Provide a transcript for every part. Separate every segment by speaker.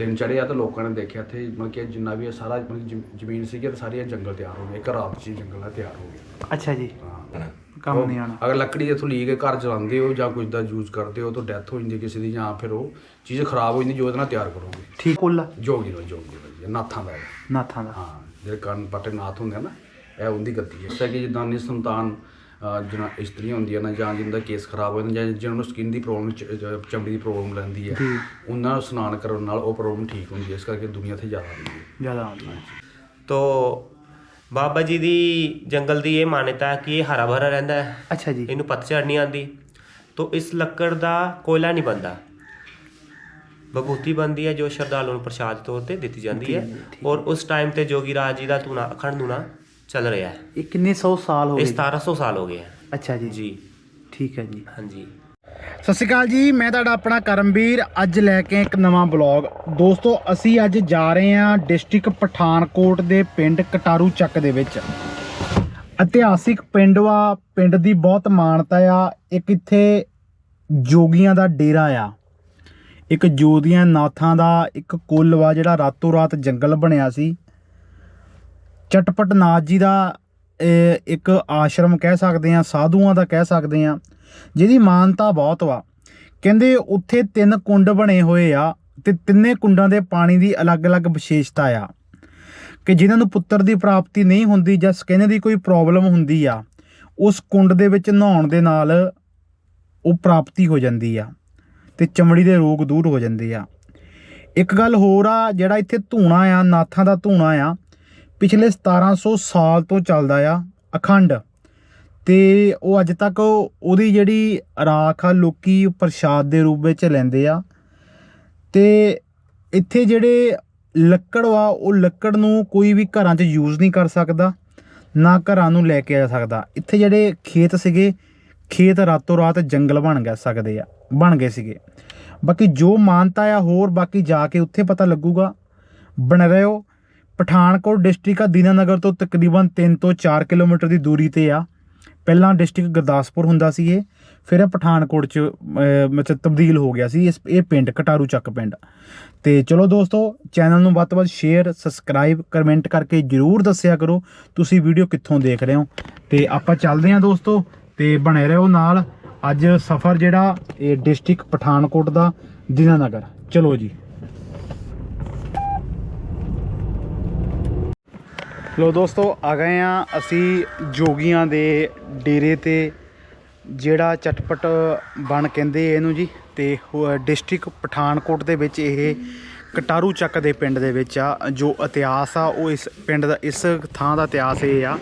Speaker 1: ਦਿਨ ਚੜ੍ਹਿਆ ਤਾਂ ਲੋਕਾਂ ਨੇ ਦੇਖਿਆ ਇੱਥੇ ਮਤਲਬ ਕਿ ਜਿੰਨਾ ਵੀ ਇਹ ਸਾਰਾ ਮਤਲਬ ਕਿ ਜ਼ਮ- ਜ਼ਮੀਨ ਸੀਗੀ ਤੇ ਸਾਰੀ ਇਹ ਜੰਗਲ ਤਿਆਰ ਹੋ ਗਿਆ ਇੱਕ ਰਾਤ 'ਚ ਹੀ ਜੰਗਲ ਤਿਆਰ ਹੋ ਗਿਆ
Speaker 2: ਅੱਛਾ ਜੀ।
Speaker 1: ਹਾਂ।
Speaker 2: ਕੰਮ ਨਹੀਂ ਆਣਾ
Speaker 1: ਅਗਰ ਲੱਕੜੀ ਇੱਥੋਂ ਲੀ ਕੇ ਘਰ ਚਲਾਉਂਦੇ ਹੋ ਜਾਂ ਕੁਝ ਦਾ ਯੂਜ਼ ਕਰਦੇ ਹੋ ਤਾਂ ਡੈਥ ਹੋ ਜਾਂਦੀ ਕਿਸੇ ਦੀ ਜਾਂ ਫਿਰ ਉਹ ਚੀਜ਼ ਖਰਾਬ ਹੋ ਜਾਂਦੀ ਜੋ ਇਹਦੇ ਨਾਲ ਤਿਆਰ ਕਰੋਗੇ।
Speaker 2: ਠੀਕ ਕੁੱਲ?
Speaker 1: ਜੋਗੀ ਲੋ ਜੋਗੀ ਲੋ ਜੀ, ਨਾਥਾਂ ਦਾ
Speaker 2: ਨਾਥਾਂ ਦਾ।
Speaker 1: ਹਾਂ ਜਿਹੜੇ ਕੰਨ ਪੱਟੇ ਨਾਥ ਹੁੰਦੇ ਆ ਨਾ ਇਹ ਉਹਦੀ ਗੱਦੀ ਹੈ। ਕਿ ਜਿੱਦਾਂ ਨਿਸੰਤਾਨ ਜਿਹਨਾਂ ਇਸਤਰੀ ਹੁੰਦੀ ਹੈ ਨਾ ਜਾਂ ਜਿੰਦਾ ਕੇਸ ਖਰਾਬ ਹੋ ਜਾਂਦਾ ਜਾਂ ਜਿਹਨਾਂ ਨੂੰ ਸਕਿਨ ਦੀ ਪ੍ਰੋਬਲਮ ਚਮੜੀ ਦੀ ਪ੍ਰੋਬਲਮ ਰਹਿੰਦੀ ਹੈ। ਉਹਨਾਂ ਨੂੰ ਇਸ਼ਨਾਨ ਕਰਨ ਨਾਲ ਉਹ ਪ੍ਰੋਬਲਮ ਠੀਕ ਹੁੰਦੀ ਹੈ ਇਸ ਕਰਕੇ ਦੁਨੀਆ ਤੇ ਜ਼ਿਆਦਾ ਆਉਂਦੀ ਹੈ
Speaker 2: ਜ਼ਿਆਦਾ ਆਉਂਦੀ ਹੈ
Speaker 3: ਤੋ ਬਾਬਾ ਜੀ ਦੀ ਜੰਗਲ ਦੀ ਇਹ ਮਾਨਤਾ ਹੈ ਕਿ ਇਹ ਹਰਾ ਭਰਾ ਰਹਿੰਦਾ ਹੈ।
Speaker 2: ਅੱਛਾ ਜੀ।
Speaker 3: ਇਹਨੂੰ ਪਤਝੜ ਨਹੀਂ ਆਉਂਦੀ। ਤੋ ਇਸ ਲੱਕੜ ਦਾ ਕੋਇਲਾ ਨਹੀਂ ਬਣਦਾ। ਬਭੂਤੀ ਬਣਦੀ ਹੈ ਜੋ ਸ਼ਰਧਾਲੂ ਨੂੰ ਪ੍ਰਸ਼ਾਦ ਤੌਰ ਤੇ ਦਿੱਤੀ ਜਾਂਦੀ ਹੈ। ਔਰ ਉਸ ਟਾਈਮ ਤੇ ਜੋਗੀ ਰਾਜ ਜੀ ਦਾ ਧੂਣਾ ਅਖੰਡ ਧੂਣਾ ਚੱਲ ਰਿਹਾ ਹੈ।
Speaker 2: ਇਹ ਕਿੰਨੇ ਸੌ ਸਾਲ ਹੋ
Speaker 3: ਇਹ
Speaker 2: ਗਏ
Speaker 3: 1700 ਸਾਲ ਹੋ ਗਏ ਹੈ।
Speaker 2: ਅੱਛਾ ਜੀ।
Speaker 3: ਜੀ।
Speaker 2: ਠੀਕ ਹੈ ਜੀ।
Speaker 3: ਹਾਂਜੀ।
Speaker 2: ਸਤਿ ਸ਼੍ਰੀ ਅਕਾਲ ਜੀ ਮੈਂ ਤੁਹਾਡਾ ਆਪਣਾ ਕਰਮਵੀਰ। ਅੱਜ ਲੈ ਕੇ ਇੱਕ ਨਵਾਂ ਬਲੌਗ ਦੋਸਤੋ ਅਸੀਂ ਅੱਜ ਜਾ ਰਹੇ ਹਾਂ ਡਿਸਟ੍ਰਿਕਟ ਪਠਾਨਕੋਟ ਦੇ ਪਿੰਡ ਕਟਾਰੂ ਚੱਕ ਦੇ ਵਿੱਚ। ਇਤਿਹਾਸਿਕ ਪਿੰਡ ਵਾ ਪਿੰਡ ਦੀ ਬਹੁਤ ਮਾਨਤਾ ਆ। ਇੱਕ ਇੱਥੇ ਜੋਗੀਆਂ ਦਾ ਡੇਰਾ ਆ। ਇੱਕ ਜੋਦੀਆਂ ਨਾਥਾਂ ਦਾ ਇੱਕ ਕੁੱਲ ਵਾ ਜਿਹੜਾ ਰਾਤੋਂ ਰਾਤ ਜੰਗਲ ਬਣਿਆ ਸੀ। ਚਟਪਟ ਨਾਥ ਜੀ ਦਾ ਇੱਕ ਆਸ਼ਰਮ ਕਹਿ ਸਕਦੇ ਆ ਸਾਧੂਆਂ ਦਾ ਕਹਿ ਸਕਦੇ ਆ ਜਿਹਦੀ ਮਾਨਤਾ ਬਹੁਤ ਵਾ। ਕਹਿੰਦੇ ਉੱਥੇ ਤਿੰਨ ਕੁੰਡ ਬਣੇ ਹੋਏ ਆ ਤੇ ਤਿੰਨੇ ਕੁੰਡਾਂ ਦੇ ਪਾਣੀ ਦੀ ਅਲੱਗ-ਅਲੱਗ ਵਿਸ਼ੇਸ਼ਤਾ ਆ। ਕਿ ਜਿਨ੍ਹਾਂ ਨੂੰ ਪੁੱਤਰ ਦੀ ਪ੍ਰਾਪਤੀ ਨਹੀਂ ਹੁੰਦੀ ਜਾਂ ਸਕਿਨ ਦੀ ਕੋਈ ਪ੍ਰੋਬਲਮ ਹੁੰਦੀ ਆ, ਉਸ ਕੁੰਡ ਦੇ ਵਿੱਚ ਨਹਾਉਣ ਦੇ ਨਾਲ ਉਹ ਪ੍ਰਾਪਤੀ ਹੋ ਜਾਂਦੀ ਆ ਤੇ ਚਮੜੀ ਦੇ ਰੋਗ ਦੂਰ ਹੋ ਜਾਂਦੇ ਆ। ਇੱਕ ਗੱਲ ਹੋਰ ਆ, ਜਿਹੜਾ ਇੱਥੇ ਧੂਣਾ ਆ, ਨਾਥਾਂ ਦਾ ਧੂਣਾ ਆ ਪਿਛਲੇ 1700 ਸਾਲ ਤੋਂ ਚੱਲਦਾ ਆ ਅਖੰਡ। ਤੇ ਉਹ ਅੱਜ ਤੱਕ ਉਹਦੀ ਜਿਹੜੀ ਰਾਖ ਆ, ਲੋਕੀ ਪ੍ਰਸ਼ਾਦ ਦੇ ਰੂਪ ਵਿੱਚ ਲੈਂਦੇ ਆ। ਤੇ ਇੱਥੇ ਜਿਹੜੇ ਲੱਕੜ ਆ ਉਹ ਲੱਕੜ ਨੂੰ ਕੋਈ ਵੀ ਘਰਾਂ 'ਚ ਯੂਜ਼ ਨਹੀਂ ਕਰ ਸਕਦਾ, ਨਾ ਘਰਾਂ ਨੂੰ ਲੈ ਕੇ ਆ ਸਕਦਾ। ਇੱਥੇ ਜਿਹੜੇ ਖੇਤ ਸੀਗੇ, ਖੇਤ ਰਾਤੋਂ ਰਾਤ ਜੰਗਲ ਬਣ ਗਿਆ ਸਕਦੇ ਆ, ਬਣ ਗਏ ਸੀਗੇ। ਬਾਕੀ ਜੋ ਮਾਨਤਾ ਆ ਹੋਰ ਬਾਕੀ ਜਾ ਕੇ ਉੱਥੇ ਪਤਾ ਲੱਗੂਗਾ। ਬਣ ਰਹੇ। ਹੋ ਪਠਾਨਕੋਟ ਡਿਸਟ੍ਰਿਕਟ ਆ ਦੀਨਾਨਗਰ ਤੋਂ ਤਕਰੀਬਨ 3 ਤੋਂ 4 ਕਿਲੋਮੀਟਰ ਦੀ ਦੂਰੀ ਤੇ ਆ। ਪਹਿਲਾਂ ਡਿਸਟ੍ਰਿਕਟ ਗੁਰਦਾਸਪੁਰ ਹੁੰਦਾ ਸੀ ਇਹ, ਫਿਰ ਪਠਾਨਕੋਟ ਚ ਮਤਲਬ ਤਬਦੀਲ ਹੋ ਗਿਆ ਸੀ। ਇਸ, ਇਹ ਪਿੰਡ ਕਟਾਰੂ ਚੱਕ ਪਿੰਡ। ਤੇ ਚਲੋ ਦੋਸਤੋ, ਚੈਨਲ ਨੂੰ ਵੱਧ ਤੋਂ ਵੱਧ ਸ਼ੇਅਰ ਸਬਸਕ੍ਰਾਈਬ ਕਮੈਂਟ ਕਰਕੇ ਜਰੂਰ ਦੱਸਿਆ ਕਰੋ, ਤੁਸੀਂ ਵੀਡੀਓ ਕਿੱਥੋਂ ਦੇਖ ਰਹੇ ਹੋ। ਤੇ ਆਪਾਂ ਚੱਲਦੇ ਹਾਂ ਦੋਸਤੋ, ਤੇ ਬਣੇ ਰਹੋ ਨਾਲ। ਅੱਜ ਸਫ਼ਰ ਜਿਹੜਾ ਇਹ ਡਿਸਟ੍ਰਿਕਟ ਪਠਾਨਕੋਟ ਦਾ ਦੀਨਾਨਗਰ ਚਲੋ ਜੀ। ਲੋ ਦੋਸਤੋ, ਆ ਗਏ ਆ ਅਸੀਂ ਜੋਗੀਆਂ ਦੇ ਡੇਰੇ ਤੇ, ਜਿਹੜਾ ਚਟਪਟ ਬਣ ਕਹਿੰਦੇ ਇਹਨੂੰ ਜੀ, ਤੇ ਡਿਸਟ੍ਰਿਕਟ ਪਠਾਨਕੋਟ ਦੇ ਵਿੱਚ ਇਹ ਕਟਾਰੂ ਚੱਕ ਦੇ ਪਿੰਡ ਦੇ ਵਿੱਚ ਆ, ਜੋ ਇਤਿਹਾਸ ਆ, ਉਹ ਇਸ ਪਿੰਡ ਦਾ, ਇਸ ਥਾਂ ਦਾ ਇਤਿਹਾਸ ਇਹ ਆ।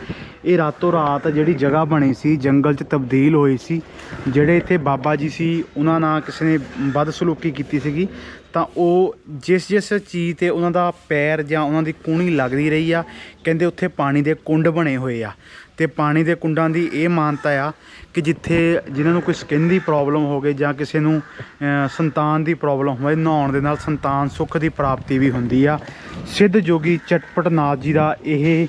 Speaker 2: ਇਹ ਰਾਤੋਂ ਰਾਤ ਜਿਹੜੀ ਜਗ੍ਹਾ ਬਣੀ ਸੀ, ਜੰਗਲ 'ਚ ਤਬਦੀਲ ਹੋਈ ਸੀ, ਜਿਹੜੇ ਇੱਥੇ ਬਾਬਾ ਜੀ ਸੀ, ਉਹਨਾਂ ਨਾਲ ਕਿਸੇ ਨੇ ਬਦਸਲੂਕੀ ਕੀਤੀ ਸੀਗੀ। ਤਾਂ ਉਹ ਜਿਸ ਜਿਸ ਚੀਜ਼ ਤੇ ਉਹਨਾਂ ਦਾ ਪੈਰ ਜਾਂ ਉਹਨਾਂ ਦੀ ਕੂਣੀ ਲੱਗਦੀ ਰਹੀ ਆ, ਕਹਿੰਦੇ ਉੱਥੇ ਪਾਣੀ ਦੇ ਕੁੰਡ ਬਣੇ ਹੋਏ ਆ। ਤੇ ਪਾਣੀ ਦੇ ਕੁੰਡਾਂ ਦੀ ਇਹ ਮਾਨਤਾ ਆ ਕਿ ਜਿੱਥੇ ਜਿਨ੍ਹਾਂ ਨੂੰ ਕੋਈ ਸਕਿਨ ਦੀ ਪ੍ਰੋਬਲਮ ਹੋਵੇ ਜਾਂ ਕਿਸੇ ਨੂੰ ਸੰਤਾਨ ਦੀ ਪ੍ਰੋਬਲਮ ਹੋਵੇ, ਨਹਾਉਣ ਦੇ ਨਾਲ ਸੰਤਾਨ ਸੁੱਖ ਦੀ ਪ੍ਰਾਪਤੀ ਵੀ ਹੁੰਦੀ ਆ। ਸਿੱਧ ਜੋਗੀ ਚਟਪਟ ਨਾਥ ਜੀ ਦਾ ਇਹ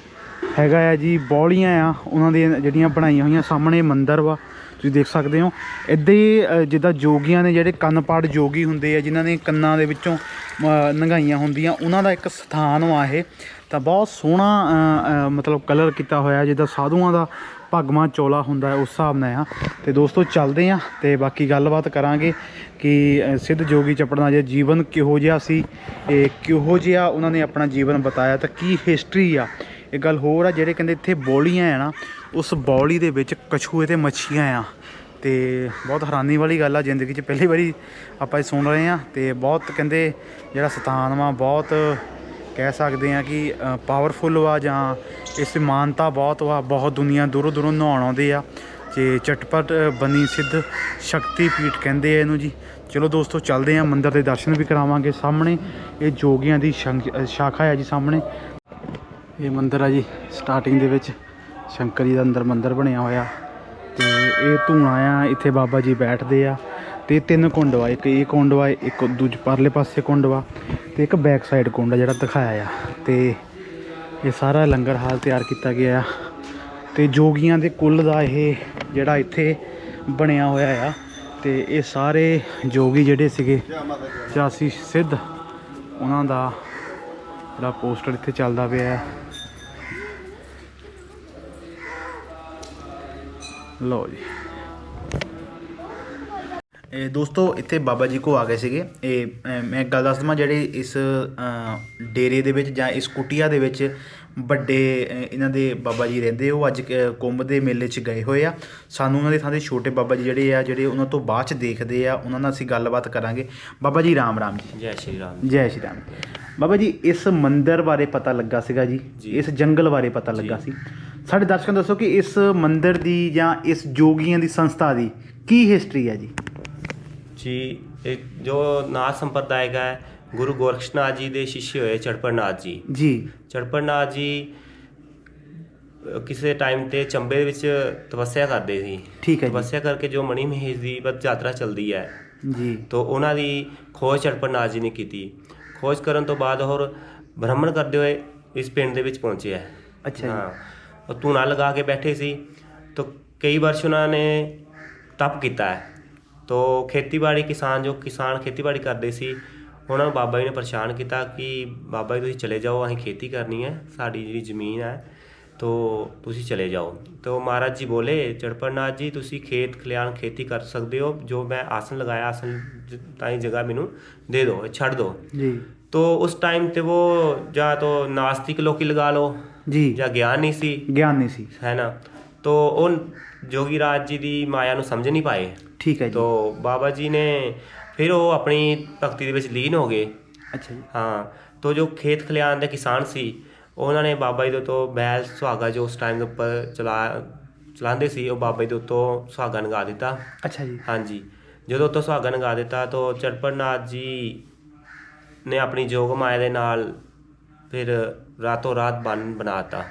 Speaker 2: ਹੈਗਾ ਆ ਜੀ, ਬੌਲੀਆਂ ਆ, ਉਹਨਾਂ ਦੀਆਂ ਜਿਹੜੀਆਂ ਬਣਾਈਆਂ ਹੋਈਆਂ, ਸਾਹਮਣੇ ਮੰਦਰ ਵਾ। ਤੁਸੀਂ ਦੇਖ ਸਕਦੇ ਹੋ। ਇੱਦਾਂ ਹੀ ਜਿੱਦਾਂ ਜੋਗੀਆਂ ਨੇ ਜਿਹੜੇ ਕੰਨ ਪਾੜ ਜੋਗੀ ਹੁੰਦੇ ਆ ਜਿਨ੍ਹਾਂ ਨੇ ਕੰਨਾਂ ਦੇ ਵਿੱਚੋਂ ਅ, ਨੰਗਾਈਆਂ ਹੁੰਦੀਆਂ ਉਹਨਾਂ ਦਾ ਇੱਕ ਸਥਾਨ ਵਾ ਇਹ। ਤਾਂ ਬਹੁਤ ਸੋਹਣਾ ਮਤਲਬ ਕਲਰ ਕੀਤਾ ਹੋਇਆ ਜਿੱਦਾਂ ਸਾਧੂਆਂ ਦਾ ਭਗਵਾਂ ਚੋਲਾ ਹੁੰਦਾ ਉਸ ਹਿਸਾਬ ਨਾਲ ਆ। ਤੇ ਦੋਸਤੋ ਚੱਲਦੇ ਆ ਤੇ ਬਾਕੀ ਗੱਲਬਾਤ ਕਰਾਂਗੇ ਕਿ ਸਿੱਧ ਜੋਗੀ ਚਪੜਨਾ ਜੇ ਜੀਵਨ ਕਿਹੋ ਜਿਹਾ ਸੀ ਇਹ ਕਿਹੋ ਜਿਹਾ ਉਹਨਾਂ ਨੇ ਆਪਣਾ ਜੀਵਨ ਬਤਾਇਆ। ਤਾਂ ਕੀ ਹਿਸਟਰੀ ਆ? ਇਹ ਗੱਲ ਹੋਰ ਆ ਜਿਹੜੇ ਕਹਿੰਦੇ ਇੱਥੇ ਬੋਲੀਆਂ ਆ ਨਾ ਉਸ ਬੌਲੀ ਦੇ ਵਿੱਚ ਕਛੂਏ ਤੇ ਮੱਛੀਆਂ ਆ। ਤੇ ਬਹੁਤ ਹੈਰਾਨੀ ਵਾਲੀ ਗੱਲ ਆ, ਜ਼ਿੰਦਗੀ 'ਚ ਪਹਿਲੀ ਵਾਰੀ ਆਪਾਂ ਇਹ ਸੁਣ ਰਹੇ ਆ। ਤੇ ਬਹੁਤ ਕਹਿੰਦੇ ਜਿਹੜਾ ਸਥਾਨ ਵਾ, ਬਹੁਤ ਕਹਿ ਸਕਦੇ ਆ ਕਿ ਪਾਵਰਫੁੱਲ ਵਾ ਜਾਂ ਇਸ ਦੀ ਮਾਨਤਾ ਬਹੁਤ ਵਾ, ਬਹੁਤ ਦੁਨੀਆ ਦੂਰੋਂ ਦੂਰੋਂ ਨਹਾਉਣ ਆਉਂਦੇ ਆ। ਤੇ ਚਟਪਟ ਬਨੀ ਸਿੱਧ ਸ਼ਕਤੀ ਪੀਠ ਕਹਿੰਦੇ ਆ ਇਹਨੂੰ ਜੀ। ਚਲੋ ਦੋਸਤੋ, ਚੱਲਦੇ ਆ, ਮੰਦਿਰ ਦੇ ਦਰਸ਼ਨ ਵੀ ਕਰਾਵਾਂਗੇ ਸਾਹਮਣੇ। ਇਹ ਜੋਗੀਆਂ ਦੀ ਸ਼ੰਕ- ਸ਼ਾਖਾ ਹੈ ਜੀ ਸਾਹਮਣੇ। ਇਹ ਮੰਦਿਰ ਆ ਜੀ ਸਟਾਰਟਿੰਗ ਦੇ ਵਿੱਚ। ਸ਼ੰਕਰ ਜੀ ਦਾ ਅੰਦਰ ਮੰਦਿਰ ਬਣਿਆ ਹੋਇਆ। ਤੇ ਇਹ ਧੂਣਾ ਆ, ਇੱਥੇ ਬਾਬਾ ਜੀ ਬੈਠਦੇ ਆ। ਤੇ ਤਿੰਨ ਕੁੰਡ ਵਾ ਇੱਕ ਇਹ ਕੁੰਡ ਵਾ ਇੱਕ ਦੂਜੇ ਪਰਲੇ ਪਾਸੇ ਕੁੰਡ ਵਾ ਤੇ ਇੱਕ ਬੈਕ ਸਾਈਡ ਕੁੰਡ ਆ ਜਿਹੜਾ ਦਿਖਾਇਆ ਆ। ਤੇ ਇਹ ਸਾਰਾ ਲੰਗਰ ਹਾਲ ਤਿਆਰ ਕੀਤਾ ਗਿਆ ਆ। ਤੇ ਜੋਗੀਆਂ ਦੇ ਕੁੱਲ ਦਾ ਇਹ ਜਿਹੜਾ ਇੱਥੇ ਬਣਿਆ ਹੋਇਆ ਆ, ਤੇ ਇਹ ਸਾਰੇ ਜੋਗੀ ਜਿਹੜੇ ਸੀਗੇ 84 ਸਿੱਧ, ਉਹਨਾਂ ਦਾ ਜਿਹੜਾ ਪੋਸਟਰ ਇੱਥੇ ਚੱਲਦਾ ਪਿਆ ਹੈ ਲਓ ਜੀ। ਇਹ ਦੋਸਤੋ, ਇੱਥੇ ਬਾਬਾ ਜੀ ਕੋ ਆ ਗਏ ਸੀਗੇ। ਇਹ ਮੈਂ ਇੱਕ ਗੱਲ ਦੱਸ ਦਵਾਂ ਜਿਹੜੇ ਇਸ ਡੇਰੇ ਦੇ ਵਿੱਚ ਜਾਂ ਇਸ ਕੁਟੀਆ ਦੇ ਵਿੱਚ ਵੱਡੇ ਇਹਨਾਂ ਦੇ ਬਾਬਾ ਜੀ ਰਹਿੰਦੇ ਉਹ ਅੱਜ ਕੁੰਭ ਦੇ ਮੇਲੇ 'ਚ ਗਏ ਹੋਏ ਆ। ਸਾਨੂੰ ਉਹਨਾਂ ਦੇ ਥਾਂ ਦੇ ਛੋਟੇ ਬਾਬਾ ਜੀ ਜਿਹੜੇ ਆ ਜਿਹੜੇ ਉਹਨਾਂ ਤੋਂ ਬਾਅਦ 'ਚ ਦੇਖਦੇ ਆ ਉਹਨਾਂ ਨਾਲ ਅਸੀਂ ਗੱਲਬਾਤ ਕਰਾਂਗੇ। ਬਾਬਾ ਜੀ ਰਾਮ ਰਾਮ ਜੀ।
Speaker 3: ਜੈ ਸ਼੍ਰੀ ਰਾਮ
Speaker 2: ਜੈ। ਸ਼੍ਰੀ ਰਾਮ ਬਾਬਾ ਜੀ ਇਸ ਮੰਦਿਰ ਬਾਰੇ ਪਤਾ ਲੱਗਾ ਸੀਗਾ ਜੀ। ਇਸ ਜੰਗਲ ਬਾਰੇ ਪਤਾ ਲੱਗਾ ਸੀ। ਸਾਡੇ ਦਰਸ਼ਕਾਂ ਦੱਸੋ ਕਿ ਇਸ ਮੰਦਿਰ ਦੀ ਜਾਂ ਇਸ ਜੋਗੀਆਂ ਦੀ ਸੰਸਥਾ ਦੀ ਕੀ ਹਿਸਟਰੀ ਹੈ ਜੀ?
Speaker 3: ਜੀ ਇਹ ਜੋ ਨਾਥ ਸੰਪਰਦਾਇਕ ਹੈ ਗੁਰੂ ਗੋਰਖਸ਼ਨਾਥ ਜੀ ਦੇ ਸ਼ਿష్य ਹੋਏ ਚੜਪੜਨਾਥ ਜੀ।
Speaker 2: ਜੀ।
Speaker 3: ਚੜਪੜਨਾਥ ਜੀ ਕਿਸੇ ਟਾਈਮ ਤੇ ਚੰਬੇ ਦੇ ਵਿੱਚ ਤਪੱਸਿਆ ਕਰਦੇ ਸੀ।
Speaker 2: ਠੀਕ ਹੈ ਜੀ।
Speaker 3: ਤਪੱਸਿਆ ਕਰਕੇ ਜੋ ਮਣੀ ਮਹੇਸ਼ ਦੀ ਪਦ ਯਾਤਰਾ ਚੱਲਦੀ ਹੈ।
Speaker 2: ਜੀ।
Speaker 3: ਤੋਂ ਉਹਨਾਂ ਦੀ ਖੋਜ ਚੜਪੜਨਾਥ ਜੀ ਨੇ ਕੀਤੀ। ਖੋਜ ਕਰਨ ਤੋਂ ਬਾਅਦ ਹੋਰ ਭ੍ਰਮਣ ਕਰਦੇ ਹੋਏ ਇਸ ਪਿੰਡ ਦੇ ਵਿੱਚ ਪਹੁੰਚੇ ਹੈ।
Speaker 2: ਅੱਛਾ ਜੀ।
Speaker 3: ਹਾਂ। ਉਹ ਧੂਣਾ ਲਗਾ ਕੇ ਬੈਠੇ ਸੀ। ਤਾਂ ਕਈ ਵਰਸ਼ ਉਹਨਾਂ ਨੇ ਤਪ ਕੀਤਾ ਹੈ। ਤੋ ਖੇਤੀਬਾੜੀ ਕਿਸਾਨ ਜੋ ਕਿਸਾਨ ਖੇਤੀਬਾੜੀ ਕਰਦੇ ਸੀ ਉਹਨਾਂ ਨੂੰ ਬਾਬਾ ਜੀ ਨੇ ਪਰੇਸ਼ਾਨ ਕੀਤਾ ਕਿ ਬਾਬਾ ਜੀ ਤੁਸੀਂ ਚਲੇ ਜਾਓ ਅਸੀਂ ਖੇਤੀ ਕਰਨੀ ਹੈ ਸਾਡੀ ਜਿਹੜੀ ਜ਼ਮੀਨ ਹੈ ਤੋ ਤੁਸੀਂ ਚਲੇ ਜਾਓ। ਤੋ ਮਹਾਰਾਜ ਜੀ ਬੋਲੇ ਚੜਪੜਨਾਥ ਜੀ ਤੁਸੀਂ ਖੇਤ ਖਲਿਆਣ ਖੇਤੀ ਕਰ ਸਕਦੇ ਹੋ ਜੋ ਮੈਂ ਆਸਨ ਲਗਾਇਆ ਆਸਨ ਤਾਂ ਹੀ ਜਗ੍ਹਾ ਮੈਨੂੰ ਦੇ ਦਿਓ ਛੱਡ ਦਿਓ।
Speaker 2: ਜੀ।
Speaker 3: ਤੋ ਉਸ ਟਾਈਮ ਤੇ ਉਹ ਜਾਂ ਤੋ ਨਾਸਤਿਕ ਲੋਕੀ ਲਗਾ ਲਓ
Speaker 2: ਜੀ।
Speaker 3: ਜਾਂ ਗਿਆਨ ਨਹੀਂ ਸੀ।
Speaker 2: ਗਿਆਨ ਨਹੀਂ ਸੀ।
Speaker 3: ਹੈ ਨਾ? ਤੋ ਉਹ ਜੋਗੀ ਰਾਜ ਜੀ ਦੀ ਮਾਇਆ ਨੂੰ ਸਮਝ ਨਹੀਂ ਪਾਏ।
Speaker 2: ਠੀਕ ਹੈ ਜੀ।
Speaker 3: ਤੋ ਬਾਬਾ ਜੀ ਨੇ ਫਿਰ ਉਹ ਆਪਣੀ ਭਗਤੀ ਦੇ ਵਿੱਚ ਲੀਨ ਹੋ ਗਏ।
Speaker 2: ਅੱਛਾ ਜੀ।
Speaker 3: ਹਾਂ ਤੋ ਜੋ ਖੇਤ ਖਲਿਆਣ ਦੇ ਕਿਸਾਨ ਸੀ ਉਹਨਾਂ ਨੇ ਬਾਬਾ ਜੀ ਦੇ ਤੋਂ ਬੈਲ ਸੁਹਾਗਾ ਜੋ ਉਸ ਟਾਈਮ ਦੇ ਉੱਪਰ ਚਲਾ ਚਲਾਉਂਦੇ ਸੀ ਉਹ ਬਾਬਾ ਜੀ ਦੇ ਉੱਤੋਂ ਸੁਹਾਗਾ ਨਗਾ ਦਿੱਤਾ।
Speaker 2: ਅੱਛਾ ਜੀ।
Speaker 3: ਹਾਂਜੀ। ਜਦੋਂ ਤੋਂ ਸੁਹਾਗਾ ਨਗਾ ਦਿੱਤਾ ਤਾਂ ਚੜਪੜਨਾਥ ਜੀ ਨੇ ਆਪਣੀ ਜੋਗ ਮਾਇਆ ਦੇ ਨਾਲ ਫਿਰ ਰਾਤੋਂ ਰਾਤ ਬਨ ਬਣਾਤਾ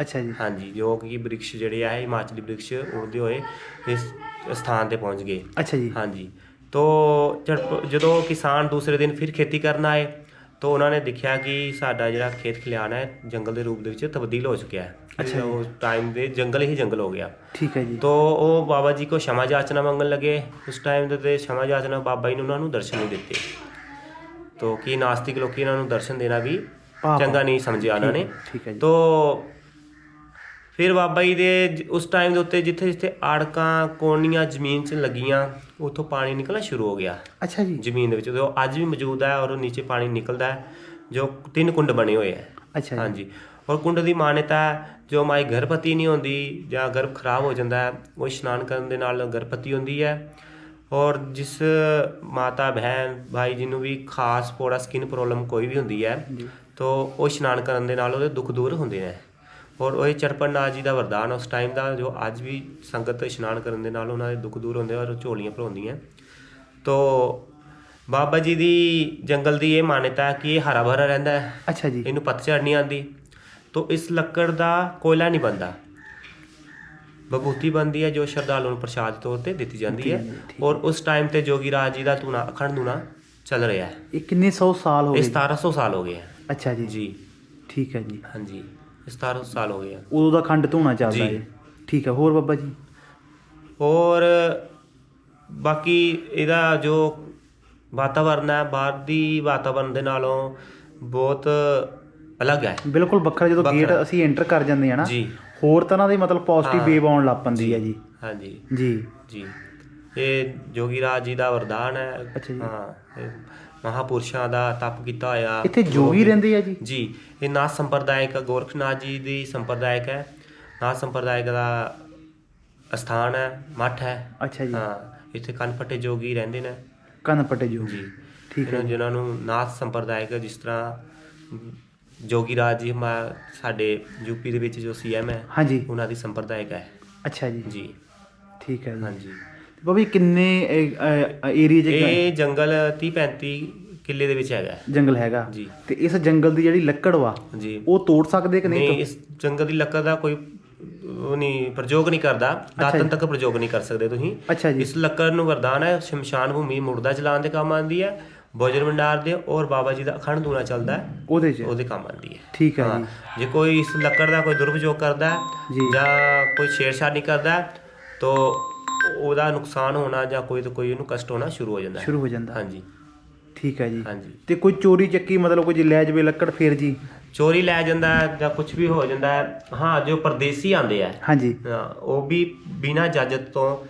Speaker 2: ਅੱਛਾ ਜੀ।
Speaker 3: ਹਾਂਜੀ ਜੋ ਕਿ ਬ੍ਰਿਕਸ਼ ਜਿਹੜੇ ਆ ਹਿਮਾਚਲੀ ਬ੍ਰਿਕਸ਼ ਉੜਦੇ ਹੋਏ ਇਸ ਸਥਾਨ ਤੇ ਪਹੁੰਚ ਗਏ।
Speaker 2: ਅੱਛਾ ਜੀ।
Speaker 3: ਹਾਂਜੀ। तो ਜਦੋਂ ਕਿਸਾਨ ਦੂਸਰੇ ਦਿਨ ਫਿਰ ਖੇਤੀ ਕਰਨ ਆਏ ਤਾਂ ਉਹਨਾਂ ਨੇ ਦੇਖਿਆ ਕਿ ਸਾਡਾ ਜਿਹੜਾ ਖੇਤ ਖਲਿਆਣ ਹੈ ਜੰਗਲ ਦੇ ਰੂਪ ਦੇ ਵਿੱਚ ਤਬਦੀਲ ਹੋ ਚੁੱਕਿਆ ਹੈ।
Speaker 2: ਅੱਛਾ
Speaker 3: ਉਸ ਟਾਈਮ ਦੇ ਜੰਗਲ ਹੀ ਜੰਗਲ ਹੋ ਗਿਆ।
Speaker 2: ਠੀਕ ਹੈ ਜੀ।
Speaker 3: ਤੋਂ ਉਹ ਬਾਬਾ ਜੀ ਕੋ ਸ਼ਮਾ ਜਾਚਨਾ ਮੰਗਣ ਲੱਗੇ। ਉਸ ਟਾਈਮ ਦੇ ਤੇ ਸ਼ਮਾ ਜਾਚਨਾ ਬਾਬਾ ਜੀ ਨੇ ਉਹਨਾਂ ਨੂੰ ਦਰਸ਼ਨ ਨਹੀਂ ਦਿੱਤੇ। ਤੋਂ ਕਿ ਨਾਸਤਿਕ ਲੋਕੀ ਇਹਨਾਂ ਨੂੰ ਦਰਸ਼ਨ ਦੇਣਾ ਵੀ ਚੰਗਾ ਨਹੀਂ ਸਮਝਿਆ ਉਹਨਾਂ ਨੇ।
Speaker 2: ਠੀਕ ਹੈ ਜੀ।
Speaker 3: ਤੋਂ ਫਿਰ ਬਾਬਾ ਜੀ ਦੇ ਉਸ ਟਾਈਮ ਦੇ ਉੱਤੇ ਜਿੱਥੇ ਜਿੱਥੇ ਆੜਕਾਂ ਕੋਣੀਆਂ ਜ਼ਮੀਨ 'ਚ ਲੱਗੀਆਂ ਉੱਥੋਂ ਪਾਣੀ ਨਿਕਲਣਾ ਸ਼ੁਰੂ ਹੋ ਗਿਆ।
Speaker 2: ਅੱਛਾ ਜੀ।
Speaker 3: ਜ਼ਮੀਨ ਦੇ ਵਿੱਚ ਜੋ ਅੱਜ ਵੀ ਮੌਜੂਦ ਹੈ ਔਰ ਉਹ ਨੀਚੇ ਪਾਣੀ ਨਿਕਲਦਾ ਹੈ ਜੋ ਤਿੰਨ ਕੁੰਡ ਬਣੇ ਹੋਏ ਹੈ।
Speaker 2: ਅੱਛਾ ਜੀ।
Speaker 3: ਹਾਂਜੀ। ਔਰ ਕੁੰਡ ਦੀ ਮਾਨਤਾ ਹੈ ਜੋ ਮਾਈ ਗਰਭਵਤੀ ਨਹੀਂ ਹੁੰਦੀ ਜਾਂ ਗਰਭ ਖਰਾਬ ਹੋ ਜਾਂਦਾ ਹੈ ਉਹ ਇਸ਼ਨਾਨ ਕਰਨ ਦੇ ਨਾਲ ਗਰਭਵਤੀ ਹੁੰਦੀ ਹੈ। ਔਰ ਜਿਸ ਮਾਤਾ ਬਹਿਨ ਭਾਈ ਜੀ ਨੂੰ ਵੀ ਖਾਸ ਪੋੜਾ ਸਕਿਨ ਪ੍ਰੋਬਲਮ ਕੋਈ ਵੀ ਹੁੰਦੀ ਹੈ
Speaker 2: ਜੀ।
Speaker 3: ਤੋ ਉਹ ਇਸ਼ਨਾਨ ਕਰਨ ਦੇ ਨਾਲ ਉਹਦੇ ਦੁੱਖ ਦੂਰ ਹੁੰਦੇ ਨੇ। ਔਰ ਉਹ ਚੜਪੜਨਾਥ ਜੀ ਦਾ ਵਰਦਾਨ ਉਸ ਟਾਈਮ ਦਾ ਜੋ ਅੱਜ ਵੀ ਸੰਗਤ ਇਸ਼ਨਾਨ ਕਰਨ ਦੇ ਨਾਲ ਉਹਨਾਂ ਦੇ ਦੁੱਖ ਦੂਰ ਹੁੰਦੇ ਔਰ ਝੋਲੀਆਂ ਭਰਾਉਂਦੀਆਂ ਤੋ ਬਾਬਾ ਜੀ ਦੀ ਜੰਗਲ ਦੀ ਇਹ ਮਾਨਤਾ ਹੈ ਕਿ ਇਹ ਹਰਾ ਭਰਾ ਰਹਿੰਦਾ ਹੈ।
Speaker 2: ਅੱਛਾ ਜੀ।
Speaker 3: ਇਹਨੂੰ ਪਤਝੜ ਨਹੀਂ ਆਉਂਦੀ। ਤੋ ਇਸ ਲੱਕੜ ਦਾ ਕੋਇਲਾ ਨਹੀਂ ਬਣਦਾ। ਬਭੂਤੀ ਬਣਦੀ ਹੈ ਜੋ ਸ਼ਰਧਾਲੂ ਨੂੰ ਪ੍ਰਸ਼ਾਦ ਤੌਰ ਤੇ ਦਿੱਤੀ ਜਾਂਦੀ ਹੈ। ਔਰ ਉਸ ਟਾਈਮ ਤੇ ਜੋਗੀ ਰਾਜ ਜੀ ਦਾ ਧੂਣਾ ਅਖੰਡ ਧੂਣਾ ਚੱਲ ਰਿਹਾ ਹੈ।
Speaker 2: ਇਹ ਕਿੰਨੇ ਸੌ ਸਾਲ ਹੋ ਗਏ?
Speaker 3: 1700 ਸਾਲ ਹੋ ਗਏ
Speaker 2: ਅੱਛਾ ਜੀ।
Speaker 3: ਜੀ।
Speaker 2: ਠੀਕ ਹੈ ਜੀ।
Speaker 3: ਹਾਂਜੀ। ਇਹ 1700 ਸਾਲ ਹੋ ਗਏ ਆ।
Speaker 2: ਉਦੋਂ ਦਾ ਖੰਡ ਧੋਣਾ ਚੱਲਦਾ
Speaker 3: ਜੀ।
Speaker 2: ਹੈ ਠੀਕ ਹੈ ਹੋਰ ਬਾਬਾ ਜੀ?
Speaker 3: ਔਰ ਬਾਕੀ ਇਹਦਾ ਜੋ ਵਾਤਾਵਰਨ ਹੈ ਬਾਹਰ ਦੀ ਵਾਤਾਵਰਨ ਦੇ ਨਾਲੋਂ ਬਹੁਤ ਅਲੱਗ ਹੈ।
Speaker 2: ਬਿਲਕੁਲ ਵੱਖਰਾ ਜਦੋਂ ਗੇਟ। ਅਸੀਂ ਐਂਟਰ ਕਰ ਜਾਂਦੇ ਆ ਨਾ
Speaker 3: ਜੀ।
Speaker 2: ਹੋਰ ਤਰ੍ਹਾਂ ਦੀ ਮਤਲਬ ਪੋਜ਼ਿਟਿਵ
Speaker 3: ਹਾਂ।
Speaker 2: ਵੇਵ ਆਉਣ ਲੱਗ ਪੈਂਦੀ ਹੈ ਜੀ।
Speaker 3: ਹਾਂਜੀ।
Speaker 2: ਜੀ।
Speaker 3: ਜੀ। ਇਹ ਜੋਗੀ ਰਾਜ ਜੀ ਦਾ ਵਰਦਾਨ ਹੈ।
Speaker 2: ਅੱਛਾ ਜੀ।
Speaker 3: ਹਾਂ ਇਹ ਮਹਾਪੁਰਸ਼ਾਂ ਦਾ ਤਪ ਕੀਤਾ ਹੋਇਆ।
Speaker 2: ਇੱਥੇ ਜੋਗੀ ਰਹਿੰਦੇ ਆ ਜੀ?
Speaker 3: ਜੀ ਇਹ ਨਾਥ ਸੰਪਰਦਾਇਕ ਗੋਰਖਨਾਥ ਜੀ ਦੀ ਸੰਪਰਦਾਇਕ ਹੈ ਨਾਥ ਸੰਪਰਦਾਇਕ ਦਾ ਅਸਥਾਨ ਹੈ ਮੱਠ ਹੈ।
Speaker 2: ਅੱਛਾ ਜੀ।
Speaker 3: ਹਾਂ ਇੱਥੇ ਕਨਪਟੇ ਜੋਗੀ ਰਹਿੰਦੇ ਨੇ।
Speaker 2: ਕੰਨ ਪਟੇ ਜੋ।
Speaker 3: ਜੀ
Speaker 2: ਠੀਕ ਹੈ
Speaker 3: ਜਿਨ੍ਹਾਂ ਨੂੰ ਨਾਥ ਸੰਪਰਦਾਇਕ ਜਿਸ ਤਰ੍ਹਾਂ ਜੋਗੀ ਰਾਜ ਜੀ ਮਾ- ਸਾਡੇ ਯੂਪੀ ਦੇ ਵਿੱਚ ਜੋ ਸੀਐਮ ਹੈ
Speaker 2: ਹਾਂਜੀ।
Speaker 3: ਉਹਨਾਂ ਦੀ ਸੰਪਰਦਾਇਕ ਹੈ।
Speaker 2: ਅੱਛਾ ਜੀ।
Speaker 3: ਜੀ।
Speaker 2: ਠੀਕ ਹੈ ਜੀ।
Speaker 3: ਹਾਂਜੀ।
Speaker 2: ਜੀ ਕਿੰਨੇ ਏਰੀਆ 'ਚ
Speaker 3: ਇਹ ਜੰਗਲ 30 35 ਕਿੱਲੇ ਦੇ ਵਿੱਚ ਹੈਗਾ।
Speaker 2: ਜੰਗਲ ਹੈਗਾ।
Speaker 3: ਜੀ।
Speaker 2: ਤੇ ਇਸ ਜੰਗਲ ਦੀ ਜਿਹੜੀ ਲੱਕੜ ਵਾ
Speaker 3: ਜੀ।
Speaker 2: ਉਹ ਤੋੜ ਸਕਦੇ ਕਿ ਨਹੀਂ
Speaker 3: ਨਹੀਂ ਇਸ ਜੰਗਲ ਦੀ ਲੱਕੜ ਦਾ ਕੋਈ ਉਹ ਨਹੀਂ ਪ੍ਰਯੋਗ ਨਹੀਂ ਕਰਦਾ। ਦਾਤਨ ਤੱਕ ਪ੍ਰਯੋਗ ਨਹੀਂ ਕਰ ਸਕਦੇ ਤੁਸੀਂ।
Speaker 2: ਅੱਛਾ ਜੀ।
Speaker 3: ਇਸ ਲੱਕੜ ਨੂੰ ਵਰਦਾਨ ਹੈ ਸ਼ਮਸ਼ਾਨ ਭੂਮੀ ਮੁਰਦਾ ਜਲਾਉਣ ਦੇ ਕੰਮ ਆਉਂਦੀ ਹੈ ਭੋਜਨ ਭੰਡਾਰ ਦੇ ਔਰ ਬਾਬਾ ਜੀ ਦਾ ਅਖੰਡ ਦੂਣਾ ਚੱਲਦਾ ਹੈ
Speaker 2: ਉਹਦੇ 'ਚ?
Speaker 3: ਉਹਦੇ ਕੰਮ ਆਉਂਦੀ ਹੈ।
Speaker 2: ਠੀਕ ਹੈ ਜੀ।
Speaker 3: ਜੇ ਕੋਈ ਇਸ ਲੱਕੜ ਦਾ ਕੋਈ ਦੁਰਉਪਯੋਗ ਕਰਦਾ ਹੈ
Speaker 2: ਜੀ।
Speaker 3: ਕੋਈ ਛੇੜਛਾੜ ਕਰਦਾ ਹੈ, ਤਾਂ ਉਹਦਾ ਨੁਕਸਾਨ ਹੋਣਾ ਜਾਂ ਕੋਈ ਤਾਂ ਕੋਈ ਉਹਨੂੰ ਕਸ਼ਟ ਹੋਣਾ ਸ਼ੁਰੂ ਹੋ ਜਾਂਦਾ ਹੈ।
Speaker 2: ਸ਼ੁਰੂ ਹੋ ਜਾਂਦਾ।
Speaker 3: ਹਾਂਜੀ।
Speaker 2: ਠੀਕ ਹੈ ਜੀ।
Speaker 3: ਹਾਂਜੀ।
Speaker 2: ਤੇ ਕੋਈ ਚੋਰੀ ਚੱਕੀ ਮਤਲਬ ਕੋਈ ਲੈ ਜਵੇ ਲੱਕੜ ਫੇਰ ਜੀ?
Speaker 3: ਚੋਰੀ ਲੈ ਜਾਂਦਾ ਹੈ ਜਾਂ ਕੁਝ ਵੀ ਹੋ ਜਾਂਦਾ ਹੈ। ਹਾਂ ਜੋ ਪਰਦੇਸੀ ਆਂਦੇ ਆ।
Speaker 2: ਹਾਂਜੀ।
Speaker 3: ਉਹ ਵੀ ਬਿਨਾਂ ਇਜਾਜ਼ਤ ਤੋਂ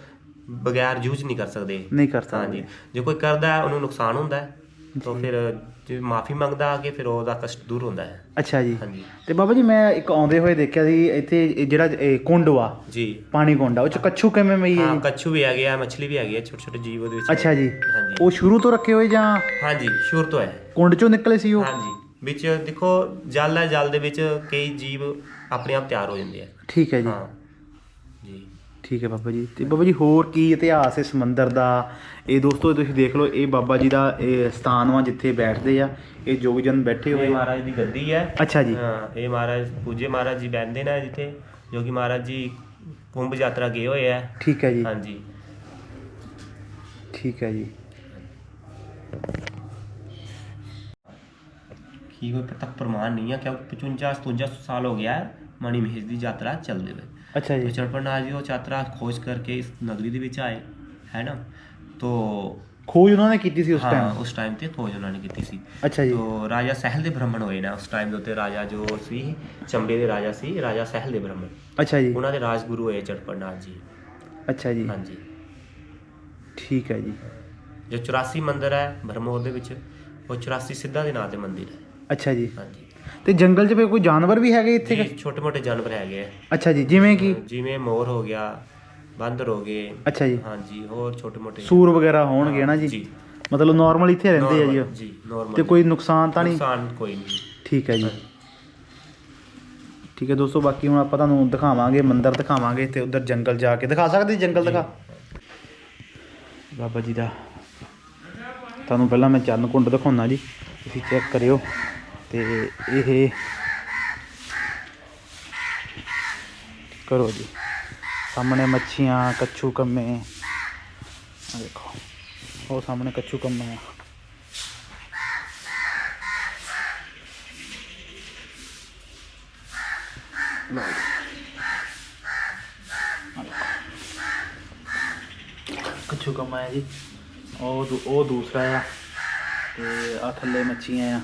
Speaker 3: ਬਗੈਰ ਯੂਜ਼ ਨਹੀਂ ਕਰ ਸਕਦੇ।
Speaker 2: ਨਹੀਂ ਕਰ ਸਕਦੇ।
Speaker 3: ਹਾਂਜੀ। ਜੇ ਕੋਈ ਕਰਦਾ ਹੈ ਉਹਨੂੰ ਨੁਕਸਾਨ ਹੁੰਦਾ ਹੈ। ਤਾਂ ਫਿਰ ਜੇ ਮਾਫੀ ਮੰਗਦਾ ਆ ਕੇ ਫਿਰ ਉਹਦਾ ਕਸ਼ਟ ਦੂਰ ਹੁੰਦਾ ਹੈ।
Speaker 2: ਅੱਛਾ ਜੀ।
Speaker 3: ਹਾਂਜੀ।
Speaker 2: ਤੇ ਬਾਬਾ ਜੀ ਮੈਂ ਇੱਕ ਆਉਂਦੇ ਹੋਏ ਦੇਖਿਆ ਸੀ ਇੱਥੇ ਇਹ ਜਿਹੜਾ ਇਹ ਕੁੰਡ ਵਾ
Speaker 3: ਜੀ।
Speaker 2: ਪਾਣੀ ਕੁੰਡ ਆ ਉਹ ਚ ਕੱਛੂ ਕਿਵੇਂ ਮਈ ਹੈ?
Speaker 3: ਹਾਂ
Speaker 2: ਜੀ
Speaker 3: ਕੱਛੂ ਵੀ ਆ ਮੱਛਲੀ ਵੀ ਹੈਗੀ ਹੈ ਛੋਟੇ ਛੋਟੇ ਜੀਵ ਉਹਦੇ ਵਿੱਚ।
Speaker 2: ਅੱਛਾ ਜੀ।
Speaker 3: ਹਾਂਜੀ।
Speaker 2: ਉਹ ਸ਼ੁਰੂ ਤੋਂ ਰੱਖੇ ਹੋਏ ਜਾਂ?
Speaker 3: ਹਾਂਜੀ ਸ਼ੁਰੂ ਤੋਂ ਹੈ।
Speaker 2: ਕੁੰਡ ਚੋਂ ਨਿਕਲੇ ਸੀ ਉਹ?
Speaker 3: ਹਾਂਜੀ। ਵਿੱਚ ਦੇਖੋ ਜਲ ਹੈ ਜਲ ਦੇ ਵਿੱਚ ਕਈ ਜੀਵ ਆਪਣੇ ਆਪ ਤਿਆਰ ਹੋ ਜਾਂਦੇ ਆ।
Speaker 2: ਠੀਕ ਹੈ ਜੀ।
Speaker 3: ਹਾਂ। ਜੀ।
Speaker 2: ਠੀਕ ਹੈ ਬਾਬਾ ਜੀ। ਤੇ ਬਾਬਾ ਜੀ ਹੋਰ ਕੀ ਇਤਿਹਾਸ ਹੈ ਸਮੁੰਦਰ ਦਾ? ਇਹ ਦੋਸਤੋ ਤੁਸੀਂ ਦੇਖ ਲਓ ਇਹ ਬਾਬਾ ਜੀ ਦਾ ਇਹ ਸਥਾਨ ਵਾ ਜਿੱਥੇ ਬੈਠਦੇ ਆ। ਇਹ ਜੋਗਜਨ ਬੈਠੇ
Speaker 3: ਇਹ
Speaker 2: ਹੋਏ
Speaker 3: ਮਹਾਰਾਜ ਦੀ ਗੱਦੀ ਹੈ।
Speaker 2: ਅੱਛਾ ਜੀ।
Speaker 3: ਹਾਂ ਇਹ ਮਹਾਰਾਜ ਪੂਜੇ ਮਹਾਰਾਜ ਜੀ ਬੈਠਦੇ ਨੇ ਜਿੱਥੇ ਜੋ ਕਿ ਮਹਾਰਾਜ ਜੀ ਕੁੰਭ ਯਾਤਰਾ ਗਏ ਹੋਏ ਆ।
Speaker 2: ਠੀਕ ਹੈ ਜੀ।
Speaker 3: ਹਾਂਜੀ।
Speaker 2: ਠੀਕ ਹੈ ਜੀ।
Speaker 3: ਕੀ ਕੋਈ ਤੱਕ ਪ੍ਰਮਾਣ ਨਹੀਂ ਹੈ ਕਿਉਂਕਿ 55 57 ਸਾਲ ਹੋ ਗਿਆ ਮਣੀ ਮਹੇਸ਼ ਦੀ ਯਾਤਰਾ ਚੱਲਦੇ ਹੋਏ।
Speaker 2: ਅੱਛਾ ਜੀ।
Speaker 3: ਚੜਪੜਨਾਥ ਜੀ ਉਹ ਯਾਤਰਾ ਖੋਜ ਕਰਕੇ ਇਸ ਨਗਰੀ ਦੇ ਵਿੱਚ ਆਏ ਹੈ ਨਾ? ਤੋ
Speaker 2: ਖੋਜ ਉਹਨਾਂ ਨੇ ਕੀਤੀ ਸੀ ਉਸ ਟਾਈਮ
Speaker 3: ਉਸ ਟਾਈਮ ਤੇ ਖੋਜ ਉਹਨਾਂ ਨੇ ਕੀਤੀ ਸੀ।
Speaker 2: ਅੱਛਾ ਜੀ।
Speaker 3: ਤੋ ਰਾਜਾ ਸਹਿਲ ਦੇ ਬ੍ਰਾਹਮਣ ਹੋਏ ਨਾ ਉਸ ਟਾਈਮ ਦੇ ਉੱਤੇ ਰਾਜਾ ਜੋ ਸੀ ਚੰਬੇ ਦੇ ਰਾਜਾ ਸੀ ਰਾਜਾ ਸਹਿਲ ਦੇ ਬ੍ਰਾਹਮਣ।
Speaker 2: ਅੱਛਾ ਜੀ।
Speaker 3: ਉਹਨਾਂ ਦੇ ਰਾਜਗੁਰੂ ਹੋਏ ਚੜਪੜਨਾਥ ਜੀ।
Speaker 2: ਅੱਛਾ ਜੀ।
Speaker 3: ਹਾਂਜੀ।
Speaker 2: ਠੀਕ ਹੈ ਜੀ।
Speaker 3: ਜੋ 84 ਮੰਦਰ ਹੈ ਬ੍ਰਹਮੋਰ ਦੇ ਵਿੱਚ ਉਹ 84 ਸਿੱਧਾ ਦੇ ਨਾਂ ਤੇ ਮੰਦਿਰ ਹੈ।
Speaker 2: ਅੱਛਾ ਜੀ।
Speaker 3: ਹਾਂਜੀ।
Speaker 2: ਤੇ ਜੰਗਲ 'ਚ ਕੋਈ ਜਾਨਵਰ ਵੀ ਹੈਗੇ ਇੱਥੇ
Speaker 3: ਜੀ ਛੋਟੇ ਮੋਟੇ ਜਾਨਵਰ ਹੈਗੇ ਆ।
Speaker 2: ਅੱਛਾ ਜੀ ਜਿਵੇਂ ਕਿ?
Speaker 3: ਜਿਵੇਂ ਮੋਰ ਹੋ ਗਿਆ ਬਾਂਦਰ ਹੋ ਗਏ।
Speaker 2: ਅੱਛਾ ਜੀ।
Speaker 3: ਹਾਂਜੀ ਹੋਰ ਛੋਟੇ ਮੋਟੇ।
Speaker 2: ਸੂਰ ਵਗੈਰਾ ਹੋਣਗੇ ਨਾ ਜੀ?
Speaker 3: ਜੀ।
Speaker 2: ਮਤਲਬ ਨਾਰਮਲ ਇੱਥੇ ਰਹਿੰਦੇ ਆ ਜੀ ਉਹ?
Speaker 3: Normal, ਜੀ ਨਾਰਮਲ
Speaker 2: ਤੇ ਕੋਈ ਨੁਕਸਾਨ ਤਾਂ ਨਹੀਂ?
Speaker 3: ਨੁਕਸਾਨ ਕੋਈ ਨਹੀਂ।
Speaker 2: ਠੀਕ ਹੈ ਜੀ। ਠੀਕ ਹੈ ਦੋਸਤੋ ਬਾਕੀ ਹੁਣ ਆਪਾਂ ਤੁਹਾਨੂੰ ਦਿਖਾਵਾਂਗੇ ਮੰਦਿਰ ਦਿਖਾਵਾਂਗੇ ਤੇ ਉਧਰ ਜੰਗਲ ਜਾ ਕੇ ਦਿਖਾ ਸਕਦੇ ਜੀ ਜੰਗਲ ਦਿਖਾ। ਬਾਬਾ ਜੀ ਦਾ। ਤੁਹਾਨੂੰ ਪਹਿਲਾਂ ਮੈਂ ਚਰਨ ਕੁੰਡ ਦਿਖਾਉਣਾ ਜੀ ਤੁਸੀਂ ਚੈੱਕ ਕਰਿਓ। ਤੇ ਇਹ ਕਰੋ ਜੀ। ਸਾਹਮਣੇ ਮੱਛੀਆਂ, ਕੱਛੂ ਕੰਮੇ। ਆ ਦੇਖੋ, ਉਹ ਸਾਹਮਣੇ ਕੱਛੂ ਕੰਮੇ ਆ। ਕੱਛੂ ਕੰਮਾ ਹੈ ਜੀ। ਉਹ ਉਹ ਦੂਸਰਾ ਆ ਤੇ ਆ ਥੱਲੇ ਮੱਛੀਆਂ ਆ।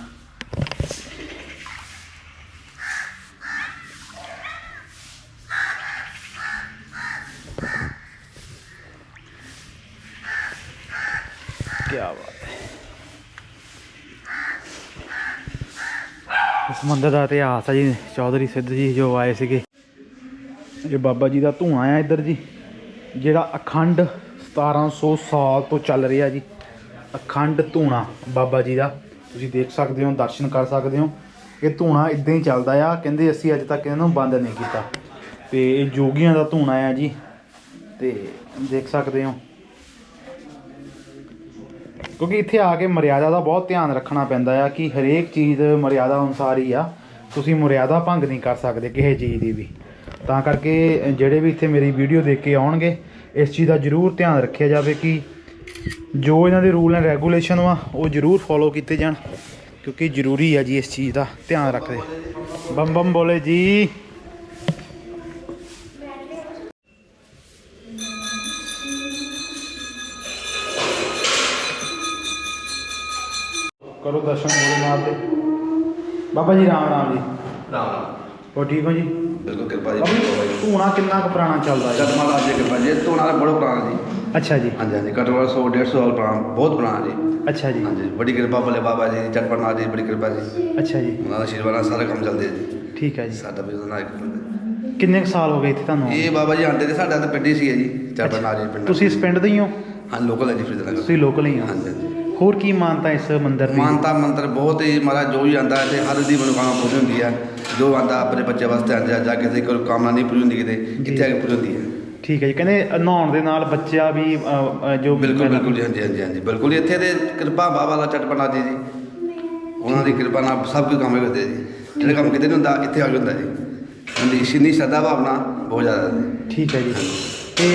Speaker 2: ਇਸ ਦਾ ਇਤਿਹਾਸ ਹੈ ਜੀ, ਚੌਧਰੀ ਸਿੱਧ ਜੀ ਜੋ ਆਏ ਸੀਗੇ। ਇਹ ਬਾਬਾ ਜੀ ਦਾ ਧੂਣਾ ਆ ਇੱਧਰ ਜੀ, ਜਿਹੜਾ ਅਖੰਡ 1700 ਸਾਲ ਤੋਂ ਚੱਲ ਰਿਹਾ ਜੀ। ਅਖੰਡ ਧੂਣਾ ਬਾਬਾ ਜੀ ਦਾ, ਤੁਸੀਂ ਦੇਖ ਸਕਦੇ ਹੋ, ਦਰਸ਼ਨ ਕਰ ਸਕਦੇ ਹੋ। ਇਹ ਧੂਣਾ ਇਦਾਂ ਹੀ ਚੱਲਦਾ ਆ, ਕਹਿੰਦੇ ਅਸੀਂ ਅੱਜ ਤੱਕ ਇਹਨੂੰ ਬੰਦ ਨਹੀਂ ਕੀਤਾ। ਤੇ ਇਹ ਜੋਗੀਆਂ ਦਾ ਧੂਣਾ ਆ ਜੀ, ਤੇ ਦੇਖ ਸਕਦੇ ਹੋ। ਕਿਉਂਕਿ ਇੱਥੇ ਆ ਕੇ ਮਰਿਆਦਾ ਦਾ ਬਹੁਤ ਧਿਆਨ ਰੱਖਣਾ ਪੈਂਦਾ ਆ ਕਿ ਹਰੇਕ ਚੀਜ਼ ਮਰਿਆਦਾ ਅਨੁਸਾਰ ਹੀ ਆ। ਤੁਸੀਂ ਮਰਿਆਦਾ ਭੰਗ ਨਹੀਂ ਕਰ ਸਕਦੇ ਕਿਸੇ ਚੀਜ਼ ਦੀ ਵੀ। ਤਾਂ ਕਰਕੇ ਜਿਹੜੇ ਵੀ ਇੱਥੇ ਮੇਰੀ ਵੀਡੀਓ ਦੇਖ ਕੇ ਆਉਣਗੇ, ਇਸ ਚੀਜ਼ ਦਾ ਜ਼ਰੂਰ ਧਿਆਨ ਰੱਖਿਆ ਜਾਵੇ ਕਿ ਜੋ ਇਹਨਾਂ ਦੇ ਰੂਲ ਐਂਡ ਰੈਗੂਲੇਸ਼ਨ ਵਾ, ਉਹ ਜ਼ਰੂਰ ਫੋਲੋ ਕੀਤੇ ਜਾਣ। ਕਿਉਂਕਿ ਜ਼ਰੂਰੀ ਆ ਜੀ ਇਸ ਚੀਜ਼ ਦਾ ਧਿਆਨ ਰੱਖਦੇ। ਬੰਬਮ ਬੋਲੇ ਜੀ। ਦਰਸ਼ਨ ਭੋਲੇਨਾਥ ਦੇ। ਬਾਬਾ ਜੀ ਰਾਮ ਰਾਮ ਜੀ।
Speaker 1: ਰਾਮ ਰਾਮ।
Speaker 2: ਹੋ ਠੀਕ ਹੋ ਜੀ?
Speaker 1: ਬਿਲਕੁਲ ਕਿਰਪਾ ਜੀ
Speaker 2: ਬਾਬਾ ਜੀ ਧੂਣਾ ਕਿੰਨਾ ਕੁ ਪੁਰਾਣਾ ਚੱਲਦਾ ਹੈ
Speaker 1: ਜਦ ਮਹਾਰਾਜ ਦੀ ਕਿਰਪਾ ਜੀ ਤੋਂ ਨਾਲ ਬੜਾ ਪੁਰਾਣਾ ਜੀ।
Speaker 2: ਅੱਛਾ ਜੀ।
Speaker 1: ਹਾਂਜੀ ਹਾਂਜੀ ਘੱਟੋ ਘੱਟ 100 150 ਸਾਲ ਪੁਰਾਣਾ ਬਹੁਤ ਪੁਰਾਣਾ ਜੀ।
Speaker 2: ਅੱਛਾ ਜੀ।
Speaker 1: ਹਾਂਜੀ ਬੜੀ ਕਿਰਪਾ ਭਲੇ ਬਾਬਾ ਜੀ ਚਟਪਟਨਾਥ ਦੀ ਬੜੀ ਕਿਰਪਾ ਜੀ।
Speaker 2: ਅੱਛਾ ਜੀ।
Speaker 1: ਉਹਨਾਂ ਦਾ ਆਸ਼ੀਰਵਾਦ ਨਾਲ ਸਾਰਾ ਕੰਮ ਚੱਲਦੇ ਜੀ।
Speaker 2: ਠੀਕ ਹੈ ਜੀ।
Speaker 1: ਸਾਡਾ ਵੀ ਉਹਦਾ ਨਾਲ ਇੱਕ
Speaker 2: ਕਿੰਨੇ ਕੁ ਸਾਲ ਹੋ ਗਏ ਇੱਥੇ ਤੁਹਾਨੂੰ?
Speaker 1: ਇਹ ਬਾਬਾ ਜੀ ਆਂਦੇ ਤੇ ਸਾਡਾ ਤਾਂ ਪਿੰਡ ਹੀ ਸੀ ਜੀ ਚਟਪਟਨਾਥ ਜੀ ਪਿੰਡ।
Speaker 2: ਤੁਸੀਂ ਇਸ ਪਿੰਡ ਦੇ ਹੀ ਹੋ?
Speaker 1: ਹਾਂ ਲੋਕਲ ਹੈ ਜੀ ਫਰੀਦਨਗਰ
Speaker 2: ਤੁਸੀਂ ਲੋਕਲ ਹੀ ਹੋ।
Speaker 1: ਹਾਂਜੀ ਹਾਂਜੀ।
Speaker 2: ਹੋਰ ਕੀ ਮਾਨਤਾ ਇਸ ਮੰਦਿਰ ਦੀ?
Speaker 1: ਮਾਨਤਾ ਮੰਤਰ ਬਹੁਤ ਹੀ ਮਹਾਰਾਜ ਜੋ ਵੀ ਆਂਦਾ ਤੇ ਹਰ ਦੀ ਮਨੋਕਾਮਨਾ ਪੂਰੀ ਹੁੰਦੀ ਹੈ। ਜੋ ਆਂਦਾ ਆਪਣੇ ਬੱਚੇ ਵਾਸਤੇ ਆਂਦਾ ਜਾਂ ਕਿਸੇ ਕੋਈ ਕਾਮਨਾ ਨਹੀਂ ਪੂਰੀ ਹੁੰਦੀ ਕਿਤੇ ਇੱਥੇ ਆ ਕੇ ਪੂਰੀ ਹੁੰਦੀ ਹੈ।
Speaker 2: ਠੀਕ ਹੈ ਜੀ ਕਹਿੰਦੇ ਨਹਾਉਣ ਦੇ ਨਾਲ ਬੱਚਾ ਵੀ ਅ, ਅ, ਜੋ
Speaker 1: ਬਿਲਕੁਲ ਬਿਲਕੁਲ ਜੀ ਹਾਂਜੀ ਹਾਂਜੀ ਹਾਂਜੀ ਬਿਲਕੁਲ ਜੀ, ਇੱਥੇ ਦੇ ਕਿਰਪਾ ਬਾਬਾ ਦਾ ਚਟਪਟਾ ਜੀ ਜੀ ਉਹਨਾਂ ਦੀ ਕਿਰਪਾ ਨਾਲ ਸਭ ਕੁਝ ਕੰਮ ਕਰਦੇ ਜੀ। ਜਿਹੜੇ ਕੰਮ ਕਿਤੇ ਨਹੀਂ ਹੁੰਦਾ ਇੱਥੇ ਆ ਹੁੰਦਾ ਜੀ। ਉਹਦੀ ਸ਼ਿਨੀ ਸ਼ਰਧਾ ਭਾਵਨਾ ਬਹੁਤ ਜ਼ਿਆਦਾ ਜੀ।
Speaker 2: ਠੀਕ ਹੈ ਜੀ। ਤੇ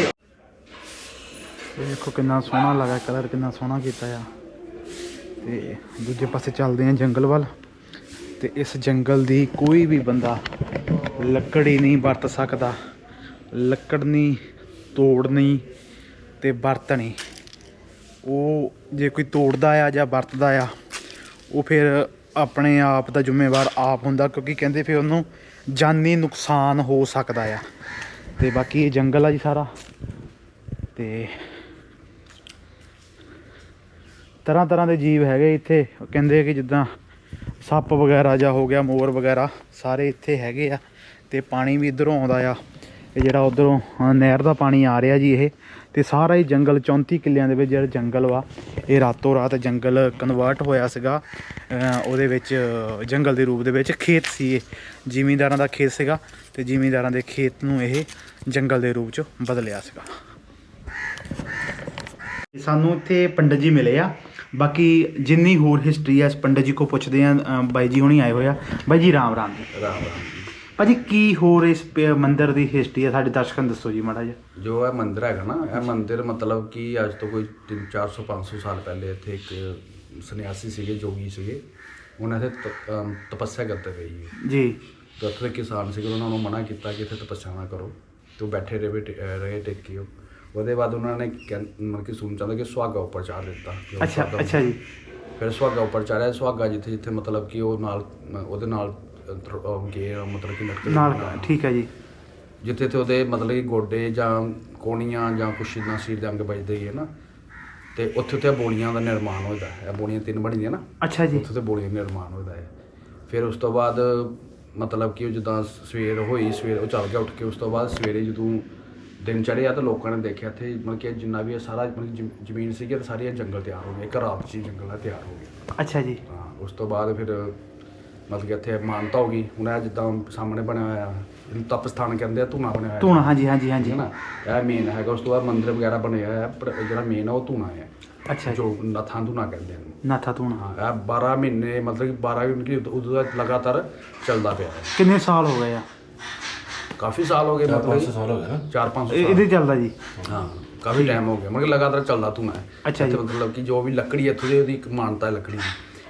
Speaker 2: ਇਹ ਦੇਖੋ ਕਿੰਨਾ ਸੋਹਣਾ ਲੱਗਾ ਕਲਰ ਕਿੰਨਾ ਸੋਹਣਾ ਕੀਤਾ ਆ। ਤੇ ਦੂਜੇ ਪਾਸੇ ਚੱਲਦੇ ਆ ਜੰਗਲ ਵੱਲ। ਤੇ ਇਸ ਜੰਗਲ ਦੀ ਕੋਈ ਵੀ ਬੰਦਾ ਲੱਕੜ ਹੀ ਨਹੀਂ ਵਰਤ ਸਕਦਾ। ਲੱਕੜ ਨਹੀਂ ਤੋੜਨੀ ਤੇ ਵਰਤਣੀ ਉਹ ਜੇ ਕੋਈ ਤੋੜਦਾ ਆ ਜਾਂ ਵਰਤਦਾ ਆ, ਉਹ ਫਿਰ ਆਪਣੇ ਆਪ ਦਾ ਜ਼ਿੰਮੇਵਾਰ ਆਪ ਹੁੰਦਾ ਕਿਉਂਕਿ ਕਹਿੰਦੇ ਫਿਰ ਉਹਨੂੰ ਜਾਨੀ ਨੁਕਸਾਨ ਹੋ ਸਕਦਾ ਆ। ਤੇ ਬਾਕੀ ਇਹ ਜੰਗਲ ਆ ਜੀ ਸਾਰਾ। ਤੇ ਤਰ੍ਹਾਂ ਤਰ੍ਹਾਂ ਦੇ ਜੀਵ ਹੈਗੇ ਇੱਥੇ। ਕਹਿੰਦੇ ਕਿ ਜਿੱਦਾਂ ਸੱਪ ਵਗੈਰਾ ਜਾਂ ਹੋ ਗਿਆ ਮੋਰ ਵਗੈਰਾ, ਸਾਰੇ ਇੱਥੇ ਹੈਗੇ ਆ ਤੇ ਪਾਣੀ ਵੀ ਇਧਰੋਂ ਆਉਂਦਾ ਆ। ਇਹ ਜਿਹੜਾ ਉਧਰੋਂ ਨਹਿਰ ਦਾ ਪਾਣੀ ਆ ਰਿਹਾ ਜੀ ਇਹ। ਤੇ ਸਾਰਾ ਹੀ ਜੰਗਲ 34 ਕਿੱਲਿਆਂ ਦੇ ਵਿੱਚ ਜਿਹੜਾ ਜੰਗਲ ਵਾ, ਇਹ ਰਾਤੋਂ ਰਾਤ ਜੰਗਲ ਕਨਵਰਟ ਹੋਇਆ ਸੀਗਾ। ਉਹਦੇ ਵਿੱਚ, ਜੰਗਲ ਦੇ ਰੂਪ ਦੇ ਵਿੱਚ ਖੇਤ ਸੀ ਇਹ। ਜ਼ਿਮੀਂਦਾਰਾਂ ਦਾ ਖੇਤ ਸੀਗਾ ਤੇ ਜ਼ਿਮੀਂਦਾਰਾਂ ਦੇ ਖੇਤ ਨੂੰ ਇਹ ਜੰਗਲ ਦੇ ਰੂਪ ਚ ਬਦਲਿਆ ਸੀਗਾ। ਸਾਨੂੰ ਇੱਥੇ ਪੰਡਤ ਜੀ ਮਿਲੇ ਆ। ਬਾਕੀ ਜਿੰਨੀ ਹੋਰ ਹਿਸਟਰੀ ਆ ਇਸ ਪੰਡਤ ਜੀ ਕੋ ਪੁੱਛਦੇ ਆ ਅ, ਬਾਈ ਜੀ ਹੁਣੀ ਆਏ ਹੋਏ ਆ। ਬਾਈ ਜੀ ਰਾਮ ਰਾਮ ਜੀ।
Speaker 4: ਰਾਮ ਰਾਮ ਜੀ।
Speaker 2: ਭਾਜੀ ਕੀ ਹੋਰ ਇਸ ਪ- ਮੰਦਿਰ ਦੀ ਹਿਸਟਰੀ ਆ? ਸਾਡੇ ਦਰਸ਼ਕਾਂ ਨੂੰ ਦੱਸੋ ਜੀ ਮਾੜਾ ਜਿਹਾ।
Speaker 4: ਜੋ ਇਹ ਮੰਦਿਰ ਹੈਗਾ ਨਾ ਇਹ ਮੰਦਿਰ ਮਤਲਬ ਕਿ ਅੱਜ ਤੋਂ ਕੋਈ 3 400 500 ਸਾਲ ਪਹਿਲੇ ਇੱਥੇ ਇੱਕ ਸੰਨਿਆਸੀ ਸੀਗੇ ਜੋਗੀ ਸੀਗੇ। ਉਹਨਾਂ ਦੇ ਤਪੱਸਿਆ ਕਰਦੇ ਪਏ ਜੀ।
Speaker 2: ਜੀ।
Speaker 4: ਤੇ ਉੱਥੇ ਦੇ ਕਿਸਾਨ ਸੀਗੇ ਉਹਨਾਂ ਨੂੰ ਮਨਾ ਕੀਤਾ ਕਿ ਇੱਥੇ ਤਪੱਸਿਆ ਨਾ ਕਰੋ। ਤੇ ਉਹ ਬੈਠੇ ਰਹੇ ਟੇ- ਅਹ ਰਹੇ ਟੇਕੇ ਉਹ। ਉਹਦੇ ਬਾਅਦ ਉਹਨਾਂ ਨੇ ਕਹਿੰ- ਮਤਲਬ ਕਿ ਸੁਣ ਚਾਹੁੰਦਾ ਕਿ ਸੁਹਾਗਾ ਉੱਪਰ ਚਾੜ ਦਿੱਤਾ
Speaker 2: ਅੱਛਾ
Speaker 4: ਸੁਹਾਗਾ
Speaker 2: ਅੱਛਾ ਜੀ।
Speaker 4: ਫਿਰ ਸੁਹਾਗਾ ਉੱਪਰ ਚਾੜਿਆ ਸੁਹਾਗਾ ਜਿੱਥੇ ਜਿੱਥੇ ਮਤਲਬ ਕਿ ਉਹ ਨਾਲ ਉਹਦੇ ਨਾਲ ਗੇ ਮਤਲਬ ਕਿ ਲਟਕੇ
Speaker 2: ਨਾਲ ਠੀਕ ਹੈ ਜੀ।
Speaker 4: ਜਿੱਥੇ ਤੇ ਉਹਦੇ ਮਤਲਬ ਕਿ ਗੋਡੇ ਜਾਂ ਕੋਣੀਆਂ ਜਾਂ ਕੁਛ ਇਦਾਂ ਸਰੀਰ ਦੇ ਅੰਗ ਵੱਜਦੇ ਹੀ ਹੈ ਨਾ ਤੇ ਉੱਥੇ ਉੱਥੇ ਬੋਲੀਆਂ ਦਾ ਨਿਰਮਾਣ ਹੋਦਾ ਹੈ ਇਹ ਬੋਲੀਆਂ ਤਿੰਨ ਬਣਦੀਆਂ ਨਾ।
Speaker 2: ਅੱਛਾ ਜੀ।
Speaker 4: ਉੱਥੇ ਤੇ ਬੋਲੀਆਂ ਦਾ ਨਿਰਮਾਣ ਹੋਦਾ ਹੈ ਫਿਰ ਉਸ ਤੋਂ ਬਾਅਦ ਮਤਲਬ ਕਿ ਉਹ ਜਿੱਦਾਂ ਸਵੇਰ ਹੋਈ ਸਵੇਰ ਉਹ ਚੱਲ ਗਿਆ ਉੱਠ ਕੇ ਉਸ ਤੋਂ ਬਾਅਦ ਸਵੇਰੇ ਜਦੋਂ ਦਿਨ ਚੜ੍ਹਿਆ ਤਾਂ ਲੋਕਾਂ ਨੇ ਦੇਖਿਆ ਇੱਥੇ ਮਤਲਬ ਕਿ ਜਿੰਨਾ ਵੀ ਇਹ ਸਾਰਾ ਮਤਲਬ ਕਿ ਜ਼ਮ- ਜ਼ਮੀਨ ਸੀਗੀ ਤੇ ਸਾਰੀ ਇਹ ਜੰਗਲ ਤਿਆਰ ਹੋ ਗਿਆ ਇੱਕ ਰਾਤ 'ਚ ਹੀ ਜੰਗਲ ਆ ਤਿਆਰ ਹੋ ਗਿਆ
Speaker 2: ਅੱਛਾ ਜੀ।
Speaker 4: ਹਾਂ ਉਸ ਤੋਂ ਬਾਅਦ ਫਿਰ ਮਤਲਬ ਕਿ ਇੱਥੇ ਮਾਨਤਾ ਹੋ ਗਈ। ਹੁਣ ਇਹ ਜਿੱਦਾਂ ਸਾਹਮਣੇ ਬਣਿਆ ਹੋਇਆ ਇਹਨੂੰ ਤਪ ਸਥਾਨ ਕਹਿੰਦੇ ਆ ਧੂਣਾ ਬਣਿਆ ਹੋਇਆ।
Speaker 2: ਧੂਣਾ ਹਾਂਜੀ ਹਾਂਜੀ ਹਾਂਜੀ।
Speaker 4: ਹੈ ਨਾ? ਇਹ ਮੇਨ ਹੈਗਾ ਉਸ ਤੋਂ ਬਾਅਦ ਮੰਦਿਰ ਵਗੈਰਾ ਬਣਿਆ ਹੋਇਆ ਹੈ ਪਰ ਜਿਹੜਾ ਮੇਨ ਆ ਉਹ ਧੂਣਾ ਹੈ।
Speaker 2: ਅੱਛਾ ਜੀ।
Speaker 4: ਜੋ ਨਥਾਂ ਧੂਣਾ ਕਹਿੰਦੇ ਹਨ
Speaker 2: ਨਾਥਾ ਧੂਣਾ।
Speaker 4: ਹਾਂ ਇਹ 12 ਮਹੀਨੇ ਮਤਲਬ ਕਿ 12 ਮਹੀਨੇ ਉਦੋਂ ਦਾ ਲਗਾਤਾਰ ਚੱਲਦਾ ਪਿਆ ਹੈ।
Speaker 2: ਕਿੰਨੇ ਸਾਲ ਹੋ ਗਏ ਆ?
Speaker 4: ਕਾਫੀ ਸਾਲ ਹੋ ਗਏ ਮਤਲਬ ਸਾਲ ਹੋ ਗਏ ਨਾ। 4-5
Speaker 2: ਇਹ-
Speaker 4: ਸਾਲ।
Speaker 2: ਇਹਦੇ ਚੱਲਦਾ ਜੀ।
Speaker 4: ਹਾਂ ਕਾਫੀ ਟਾਈਮ ਹੋ ਗਿਆ। ਮਤਲਬ ਲਗਾਤਾਰ ਚੱਲਦਾ ਧੂਣਾ ਹੈ
Speaker 2: ਅੱਛਾ ਜੀ।
Speaker 4: ਮਤਲਬ ਕਿ ਜੋ ਵੀ ਲੱਕੜੀ ਹੈ ਇੱਥੋਂ ਦੀ ਉਹਦੀ ਇੱਕ ਮਾਨਤਾ ਹੈ ਲੱਕੜੀ ਦੀ।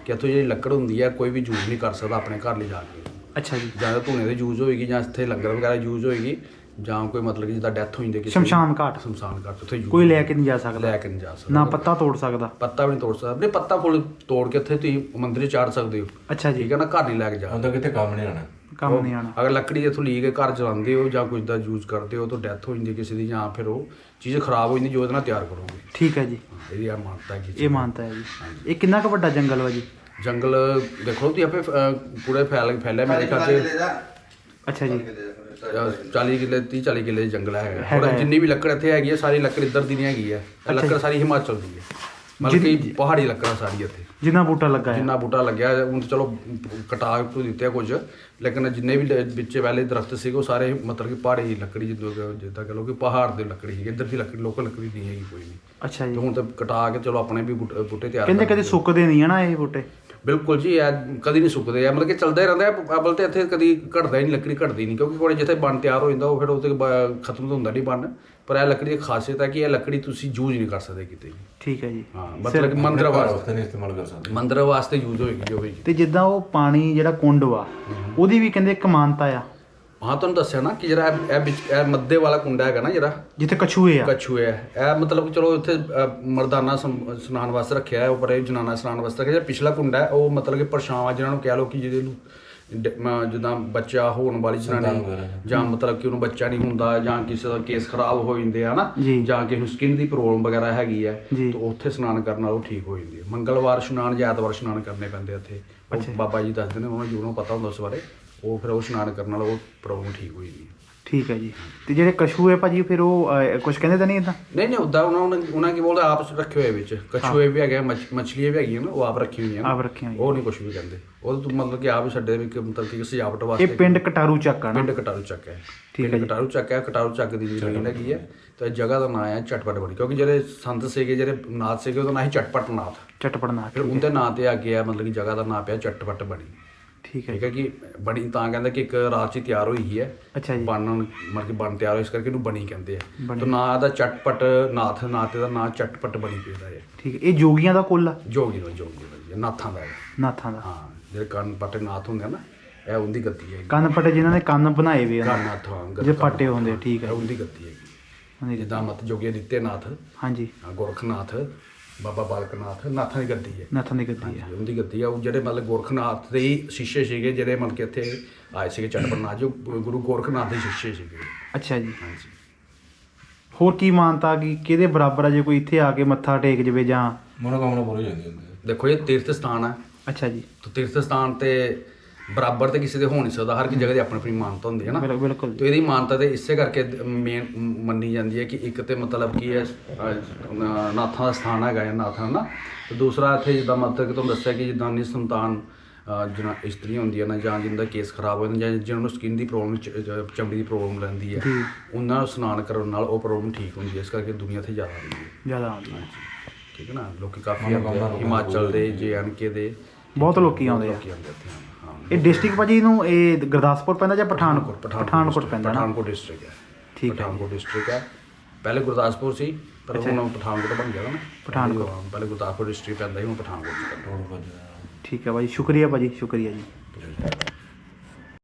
Speaker 4: ਕਿ ਇੱਥੋਂ ਜਿਹੜੀ ਲੱਕੜ ਹੁੰਦੀ ਹੈ ਕੋਈ ਵੀ ਯੂਜ਼ ਨਹੀਂ ਕਰ ਸਕਦਾ ਆਪਣੇ ਘਰ ਲਿਜਾ ਕੇ।
Speaker 2: ਅੱਛਾ ਜੀ।
Speaker 4: ਜਾਂ ਤਾਂ ਧੂਣੇ ਦੀ ਯੂਜ਼ ਹੋਏਗੀ ਜਾਂ ਇੱਥੇ ਲੰਗਰ ਵਗੈਰਾ ਯੂਜ਼ ਹੋਏਗੀ ਜਾਂ ਕੋਈ ਮਤਲਬ ਕਿ ਜਿੱਦਾਂ ਡੈਥ ਹੋ ਜਾਂਦੀ ਕਿਸੇ
Speaker 2: ਸ਼ਮਸ਼ਾਨ ਘਾਟ।
Speaker 4: ਸ਼ਮਸ਼ਾਨ ਘਾਟ ਉੱਥੇ
Speaker 2: ਕੋਈ ਲੈ ਕੇ ਨਹੀਂ ਜਾ ਸਕਦਾ।
Speaker 4: ਲੈ ਕੇ ਨਹੀਂ ਜਾ ਸਕਦਾ।
Speaker 2: ਨਾ ਪੱਤਾ ਤੋੜ ਸਕਦਾ।
Speaker 4: ਪੱਤਾ ਵੀ ਨਹੀਂ ਤੋੜ ਸਕਦਾ। ਨਹੀਂ ਪੱਤਾ ਫੁੱਲ ਤੋੜ ਕੇ ਉੱਥੇ ਤੁਸੀਂ ਮੰਦਿਰ 'ਚ ਚਾੜ ਸਕਦੇ ਹੋ।
Speaker 2: ਅੱਛਾ ਜੀ।
Speaker 4: ਠੀਕ ਹੈ ਨਾ ਘਰ ਨਹੀਂ ਲੈ ਕੇ ਜਾ
Speaker 5: ਉਹਦਾ ਕਿਤੇ ਕੰਮ ਨਹੀਂ ਆਣਾ
Speaker 2: ਕੰਮ ਨਹੀਂ ਆਣਾ
Speaker 4: ਅਗਰ ਲੱਕੜੀ ਇੱਥੋਂ ਲੀ ਕੇ ਘਰ ਚਲਾਉਂਦੇ ਹੋ ਜਾਂ ਕੁਝ ਦਾ ਯੂਜ਼ ਕਰਦੇ ਹੋ ਤਾਂ ਡੈਥ ਹੋ ਜਾਂਦੀ ਕਿਸੇ ਦੀ ਜਾਂ ਫਿਰ ਉਹ ਚੀਜ਼ ਖਰਾਬ ਹੋ ਜਾਂਦੀ ਜੋ ਨਾਲ ਤਿਆਰ ਕਰੋਗੇ।
Speaker 2: ਠੀਕ ਹੈ ਜੀ।
Speaker 4: ਇਹਦੀ ਆ ਮਾਨਤਾ ਹੈ
Speaker 2: ਇਹ ਮਾਨਤਾ ਹੈ ਜੀ। ਇਹ ਕਿੰਨਾ ਕੁ ਵੱਡਾ ਜੰਗਲ ਵਾ ਜੀ?
Speaker 4: ਜੰਗਲ ਦੇਖੋ ਤੁਸੀਂ ਆਪੇ ਪੂਰੇ ਫੈਲ ਫੈਲਿਆ ਮੇਰੇ ਖਿਆਲ 'ਚ
Speaker 2: ਅੱਛਾ ਜੀ।
Speaker 4: ਅਹ 40 ਕਿੱਲੇ 30 40 ਕਿੱਲੇ ਜੰਗਲ ਹੈਗਾ। ਜਿੰਨੀ ਵੀ ਲੱਕੜ ਇੱਥੇ ਹੈਗੀ ਹੈ ਸਾਰੀ ਲੱਕੜ ਇੱਧਰ ਦੀ ਨਹੀਂ ਹੈਗੀ ਹੈ। ਲੱਕੜ ਸਾਰੀ ਹਿਮਾਚਲ ਦੀ ਹੈ। ਮਤਲਬ ਕਿ ਪਹਾੜੀ ਲੱਕੜਾਂ ਸਾਰੀ ਇੱਥੇ
Speaker 2: ਜਿੰਨਾ ਬੂਟਾ ਲੱਗਾ ਹੈ।
Speaker 4: ਜਿੰਨਾ ਬੂਟਾ ਲੱਗਿਆ ਹੁਣ ਤਾਂ ਚਲੋ ਕਟਾ ਕੇ ਦਿੱਤੇ ਕੁਝ ਲੇਕਿਨ ਜਿੰਨੇ ਵੀ ਵਿੱਚ ਪਹਿਲੇ ਦਰਖਤ ਸੀਗੇ ਉਹ ਸਾਰੇ ਮਤਲਬ ਕਿ ਪਹਾੜੀ ਲੱਕੜੀ ਜਿੱਦਾਂ ਕਹ ਲਓ ਕਿ ਪਹਾੜ ਦੀ ਲੱਕੜੀ ਸੀ ਇੱਧਰ ਦੀ ਲੱਕੜੀ ਲੋਕਲ ਲੱਕੜੀ ਨਹੀਂ ਹੈਗੀ ਕੋਈ ਵੀ।
Speaker 2: ਅੱਛਾ
Speaker 4: ਤੇ
Speaker 2: ਜੀ
Speaker 4: ਹੁਣ ਤਾਂ ਕਟਾ ਕੇ ਚਲੋ ਆਪਣੇ ਵੀ ਬੂਟੇ ਤਿਆਰ
Speaker 2: ਕਹਿੰਦੇ ਕਦੇ ਸੁੱਕਦੇ ਨਹੀਂ ਹਨਾ ਇਹ ਬੂਟੇ?
Speaker 4: ਬਿਲਕੁਲ ਜੀ ਇਹ ਕਦੀ ਨਹੀਂ ਸੁੱਕਦੇ ਆ ਮਤਲਬ ਕਿ ਚੱਲਦਾ ਹੀ ਰਹਿੰਦਾ ਹੈ ਅਬਲ ਤੇ ਇੱਥੇ ਕਦੀ ਘਟਦਾ ਹੀ ਨਹੀਂ ਲੱਕੜੀ ਘਟਦੀ ਨਹੀਂ ਕਿਉਂਕਿ ਕੋਲੇ ਜਿੱਥੇ ਬਣ ਤਿਆਰ ਹੋ ਜਾਂਦਾ ਉਹ ਫਿਰ ਉਹ ਤੇ ਖਤਮ ਤਾਂ ਹੁੰਦਾ ਨਹੀਂ ਬਣ ਪਰ ਇਹ ਲੱਕੜੀ ਦੀ ਖਾਸੀਅਤ ਹੈ ਕਿ ਇਹ ਲੱਕੜੀ ਤੁਸੀਂ ਯੂਜ਼ ਨਹੀਂ ਕਰ ਸਕਦੇ ਕਿਤੇ ਵੀ।
Speaker 2: ਠੀਕ ਹੈ ਜੀ।
Speaker 4: ਹਾਂ ਮਤਲਬ ਕਿ ਮੰਦਰ ਵਾਸਤੇ।
Speaker 5: ਨਹੀਂ ਇਸਤੇਮਾਲ ਕਰ ਸਕਦੇ।
Speaker 4: ਮੰਦਰ ਵਾਸਤੇ ਯੂਜ਼ ਹੋਏਗੀ ਜੋ ਵੀ।
Speaker 2: ਤੇ ਜਿੱਦਾਂ ਉਹ ਪਾਣੀ ਜਿਹੜਾ ਕੁੰਡ ਵਾ ਉਹਦੀ ਵੀ ਕਹਿੰਦੇ ਇੱਕ ਮਾਨਤਾ ਆ।
Speaker 4: ਹਾਂ ਤੁਹਾਨੂੰ ਦੱਸਿਆ ਨਾ ਕਿ ਜਿਹੜਾ ਇਹ- ਇਹ ਵਿੱਚ ਇਹ ਮੱਦੇ ਵਾਲਾ ਕੁੰਡਾ ਹੈਗਾ ਨਾ ਜਿਹੜਾ
Speaker 2: ਜਿੱਥੇ ਕਛੂਏ ਆ।
Speaker 4: ਕਛੂਏ ਹੈ ਇਹ ਮਤਲਬ ਕਿ ਚਲੋ ਇੱਥੇ ਮਰਦਾਨਾ ਸਮ- ਇਸ਼ਨਾਨ ਵਾਸਤੇ ਰੱਖਿਆ ਹੈ ਉੱਪਰ ਇਹ ਜਨਾਨਾ ਇਸ਼ਨਾਨ ਵਾਸਤੇ ਰੱਖਿਆ। ਜਿਹੜਾ ਪਿਛਲਾ ਕੁੰਡਾ ਹੈ ਉਹ ਮਤਲਬ ਕਿ ਪਰਛਾਵਾਂ ਜਿਹਨਾਂ ਨੂੰ ਕਹਿ ਲਓ ਕਿ ਜਿਹਦੇ ਨੂੰ ਡ- ਮ- ਜਿੱਦਾਂ ਬੱਚਾ ਹੋਣ ਵਾਲੀ ਜਨਾਨੀ ਜਾਂ। ਮਤਲਬ ਕਿ ਉਹਨੂੰ ਬੱਚਾ ਨਹੀਂ ਹੁੰਦਾ ਜਾਂ ਕਿਸੇ ਦਾ ਕੇਸ ਖਰਾਬ ਹੋ ਜਾਂਦੇ ਆ ਨਾ
Speaker 2: ਜੀ।
Speaker 4: ਜਾਂ ਕਿਸੇ ਨੂੰ ਸਕਿਨ ਦੀ ਪ੍ਰੋਬਲਮ ਵਗੈਰਾ ਹੈਗੀ ਹੈ
Speaker 2: ਜੀ।
Speaker 4: ਤਾਂ ਉੱਥੇ ਇਸ਼ਨਾਨ ਕਰਨ ਨਾਲ ਉਹ ਠੀਕ ਹੋ ਜਾਂਦੀ ਹੈ ਮੰਗਲਵਾਰ ਇਸ਼ਨਾਨ ਜਾਂ ਐਤਵਾਰ ਇਸ਼ਨਾਨ ਕਰਨੇ ਪੈਂਦੇ ਆ ਇੱਥੇ ਉਹ ਬਾਬਾ ਜੀ ਦੱਸਦੇ ਨੇ ਉਹਨਾਂ ਨੂੰ ਜਿਹਨੂੰ ਪਤਾ ਹੁੰਦਾ ਉਸ ਬਾਰੇ ਉਹ ਫਿਰ ਉਹ ਇਸ਼ਨਾਨ ਕਰਨ ਨਾਲ ਉਹ ਪ੍ਰੋਬਲਮ ਠੀਕ ਹੋ ਜਾਂਦੀ ਹੈ
Speaker 2: ਠੀਕ ਹੈ ਜੀ। ਤੇ ਜਿਹੜੇ ਕਛੂਏ ਭਾਜੀ ਫਿਰ ਉਹ ਕੁਝ ਕਹਿੰਦੇ ਤਾਂ ਨਹੀਂ ਇਦਾਂ
Speaker 4: ਨਹੀਂ ਨਹੀਂ ਉਦਾਂ ਉਹਨਾਂ ਉਹਨਾਂ ਕੀ ਬੋਲਦੇ ਆਪ ਰੱਖੇ ਹੋਏ ਵਿੱਚ। ਕਛੂਏ ਵੀ ਹੈਗੇ ਮੱਛਲੀਆਂ ਵੀ ਹੈਗੀਆਂ ਨਾ ਉਹ ਆਪ ਰੱਖੀ ਹੋਈਆਂ।
Speaker 2: ਆਪ ਰੱਖੀਆਂ ਹੋਈਆਂ।
Speaker 4: ਉਹ ਨਹੀਂ ਕੁਝ ਵੀ ਕਹਿੰਦੇ। ਉਹ ਤਾਂ ਮਤਲਬ ਕਿ ਆਪ ਹੀ ਛੱਡੇ ਵੀ ਕਿ ਮਤਲਬ ਕਿ ਸਜਾਵਟ
Speaker 2: ਇਹ
Speaker 4: ਵਾਸਤੇ
Speaker 2: ਪਿੰਡ ਕਟਾਰੂ ਚੱਕ ਆ ਨਾ।
Speaker 4: ਪਿੰਡ ਕਟਾਰੂ ਚੱਕ ਹੈ।
Speaker 2: ਠੀਕ ਹੈ।
Speaker 4: ਕਟਾਰੂ ਚੱਕ ਹੈ ਕਟਾਰੂ ਚੱਕ ਦੀ ਜ਼ਮੀਨ ਹੈਗੀ ਹੈ ਤੇ ਜਗ੍ਹਾ ਦਾ ਨਾਮ ਹੈ ਚਟਪਟ ਬਣੀ। ਕਿਉਂਕਿ ਜਿਹੜੇ ਸੰਤ ਸੀਗੇ ਜਿਹੜੇ ਨਾਥ ਸੀਗੇ ਉਹਦਾ ਨਾਮ ਸੀ ਚਟਪਟ ਨਾਥ।
Speaker 2: ਚਟਪੜ ਨਾ
Speaker 4: ਫਿਰ ਉਹਦੇ ਨਾਂ ਤੇ ਆ ਗਿਆ ਮਤਲਬ ਕਿ ਜਗ੍ਹਾ ਦਾ ਨਾਮ ਪਿਆ ਚਟਪਟ ਬਣੀ।
Speaker 2: ਠੀਕ ਹੈ
Speaker 4: ਠੀਕ ਹੈ ਕਿ ਬਣੀ ਤਾਂ ਕਹਿੰਦਾ ਕਿ ਇੱਕ ਰਾਤ 'ਚ ਤਿਆਰ ਹੋਈ ਹੀ। ਹੈ
Speaker 2: ਅੱਛਾ ਜੀ।
Speaker 4: ਬਣਨ ਮਤਲਬ ਕਿ ਬਣ ਤਿਆਰ ਹੋਈ ਇਸ ਕਰਕੇ ਇਹਨੂੰ ਬਣੀ ਕਹਿੰਦੇ ਆ। ਤੇ ਨਾਂ ਦਾ ਚਟਪਟ ਨਾਥ ਨਾਥ ਦਾ ਨਾਂ ਚਟਪਟ ਬਣੀ ਪਿਆ ਹੈ
Speaker 2: ਠੀਕ ਹੈ। ਇਹ ਜੋਗੀਆਂ ਦਾ ਕੁੱਲ ਆ?
Speaker 4: ਜੋਗੀ ਦਾ ਜੋਗੀ ਦਾ ਨਾਥਾਂ ਦਾ।
Speaker 2: ਨਾਥਾਂ ਦਾ।
Speaker 4: ਹਾਂ ਜਿਹੜੇ ਕੰਨ ਪੱਟੇ ਨਾਥ ਹੁੰਦੇ ਆ ਨਾ ਇਹ ਉਹਦੀ ਗੱਤੀ ਹੈ।
Speaker 2: ਕੰਨ ਪਟੇ ਜਿਨ੍ਹਾਂ ਨੇ ਕੰਨ ਬਣਾਏ ਵੇ ਆ।
Speaker 4: ਕੰਨ ਨਾਥ
Speaker 2: ਜੇ ਪੱਟੇ ਹੁੰਦੇ ਠੀਕ ਹੈ।
Speaker 4: ਉਹਦੀ ਗੱਤੀ ਹੈ ਜਿੱਦਾਂ ਮਤ ਜੋਗੀ ਦਿੱਤੇ ਨਾਥ।
Speaker 2: ਹਾਂਜੀ।
Speaker 4: ਗੋਰਖਨਾਥ ਬਾਬਾ ਬਾਲਕ ਨਾਥ ਨਾਥਾਂ ਦੀ ਗੱਦੀ ਹੈ।
Speaker 2: ਨਾਥਾਂ ਦੀ ਗੱਦੀ ਹੈ।
Speaker 4: ਹਾਂਜੀ, ਉਹਦੀ ਗੱਦੀ ਆ। ਉਹ ਜਿਹੜੇ ਮਤਲਬ ਗੋਰਖਨਾਥ ਦੇ ਹੀ ਸ਼ਿష్ਯ ਸੀਗੇ ਜਿਹੜੇ ਮਤਲਬ ਕਿ ਇੱਥੇ ਆਏ ਸੀਗੇ ਚਟਪਟਨਾਥ ਜੋ ਗੁਰੂ ਗੋਰਖਨਾਥ ਦੇ ਸ਼ਿష్ਯ ਸੀਗੇ।
Speaker 2: ਅੱਛਾ ਜੀ।
Speaker 4: ਹਾਂਜੀ।
Speaker 2: ਹੋਰ ਕੀ ਮਾਨਤਾ ਕੀ? ਕਿਹਦੇ ਬਰਾਬਰ ਆ? ਜੇ ਕੋਈ ਇੱਥੇ ਆ ਕੇ ਮੱਥਾ ਟੇਕ ਜਵੇ ਜਾਂ
Speaker 5: ਮਨੋਕਾਮਨਾ ਪੂਰੀ ਹੋ ਜਾਂਦੀ ਹੁੰਦੀ ਹੈ।
Speaker 4: ਦੇਖੋ ਇਹ ਤੀਰਥ ਸਥਾਨ ਹੈ
Speaker 2: ਅੱਛਾ ਜੀ।
Speaker 4: ਤਾਂ ਤੀਰਥ ਸਥਾਨ ਤੇ ਬਰਾਬਰ ਤੇ ਕਿਸੇ ਦੇ ਹੋ ਨਹੀਂ ਸਕਦਾ ਹਰ ਇੱਕ ਜਗ੍ਹਾ ਦੀ ਆਪਣੀ ਆਪਣੀ ਮਾਨਤਾ ਹੁੰਦੀ ਹੈ ਨਾ।
Speaker 2: ਬਿਲ- ਬਿਲਕੁਲ।
Speaker 4: ਤੇ ਇਹਦੀ ਮਾਨਤਾ ਤੇ ਇਸੇ ਕਰਕੇ ਮੇਨ ਮੰਨੀ ਜਾਂਦੀ ਹੈ ਕਿ ਇੱਕ ਤੇ ਮਤਲਬ ਕੀ ਹੈ ਨਾ- ਨਾਥਾਂ ਦਾ ਸਥਾਨ ਹੈਗਾ ਹੈ ਨਾਥਾਂ ਦਾ ਤੇ ਦੂਸਰਾ ਇੱਥੇ ਜਿੱਦਾਂ ਮਤਲਬ ਕਿ ਤੁਹਾਨੂੰ ਦੱਸਿਆ ਕਿ ਜਿੱਦਾਂ ਨੀ ਸੰਤਾਨ ਜਿਹਨਾਂ ਇਸਤਰੀ ਹੁੰਦੀ ਹੈ ਨਾ ਜਾਂ ਜਿੰਦਾ ਕੇਸ ਖਰਾਬ ਹੋ ਜਾਂਦਾ ਜਾਂ ਜਿਹਨਾਂ ਨੂੰ ਸਕਿਨ ਦੀ ਪ੍ਰੋਬਲਮ ਚਮੜੀ ਦੀ ਪ੍ਰੋਬਲਮ ਲੈਂਦੀ ਹੈ ਉਹਨਾਂ ਨੂੰ ਇਸ਼ਨਾਨ ਕਰਨ ਨਾਲ ਉਹ ਪ੍ਰੋਬਲਮ ਠੀਕ ਹੁੰਦੀ ਹੈ। ਇਸ ਕਰਕੇ ਦੁਨੀਆ ਤੇ ਜ਼ਿਆਦਾ ਆਉਂਦੀ ਹੈ।
Speaker 2: ਜ਼ਿਆਦਾ ਆਉਂਦੀ ਹੈ।
Speaker 4: ਠੀਕ ਹੈ ਨਾ? ਲੋਕੀ ਕਾਫੀ ਹਿਮਾਚਲ ਦੇ ਜੇ ਦੇ
Speaker 2: ਬਹੁਤ ਲੋਕੀ ਆਉਂਦੇ ਆ।
Speaker 4: ਲੋਕੀ ਆਉਂਦੇ ਇੱਥੇ ਹਾਂ।
Speaker 2: ਇਹ ਡਿਸਟ੍ਰਿਕਟ ਭਾਜੀ ਨੂੰ ਇਹ ਗੁਰਦਾਸਪੁਰ ਪੈਂਦਾ ਜਾਂ ਪਠਾਨਕੋਟ? ਪਠਾਨਕੋਟ ਪੈਂਦਾ ਨਾ।
Speaker 4: ਪਠਾਨਕੋਟ ਡਿਸਟ੍ਰਿਕਟ ਹੈ।
Speaker 2: ਠੀਕ ਹੈ।
Speaker 4: ਪਠਾਨਕੋਟ ਡਿਸਟ੍ਰਿਕਟ ਹੈ। ਪਹਿਲੇ ਗੁਰਦਾਸਪੁਰ ਸੀ ਪਰ ਹੁਣ ਪਠਾਨਕੋਟ ਬਣ ਗਿਆ ਨਾ।
Speaker 2: ਪਠਾਨਕੋਟ।
Speaker 4: ਹਾਂ, ਪਹਿਲੇ ਗੁਰਦਾਸਪੁਰ ਡਿਸਟ੍ਰਿਕਟ ਪੈਂਦਾ ਸੀ ਹੁਣ ਪਠਾਨਕੋਟ ਚ ਪੈਂਦਾ।
Speaker 2: ਠੀਕ ਹੈ ਭਾਜੀ ਸ਼ੁਕਰੀਆ ਭਾਜੀ ਸ਼ੁਕਰੀਆ ਜੀ।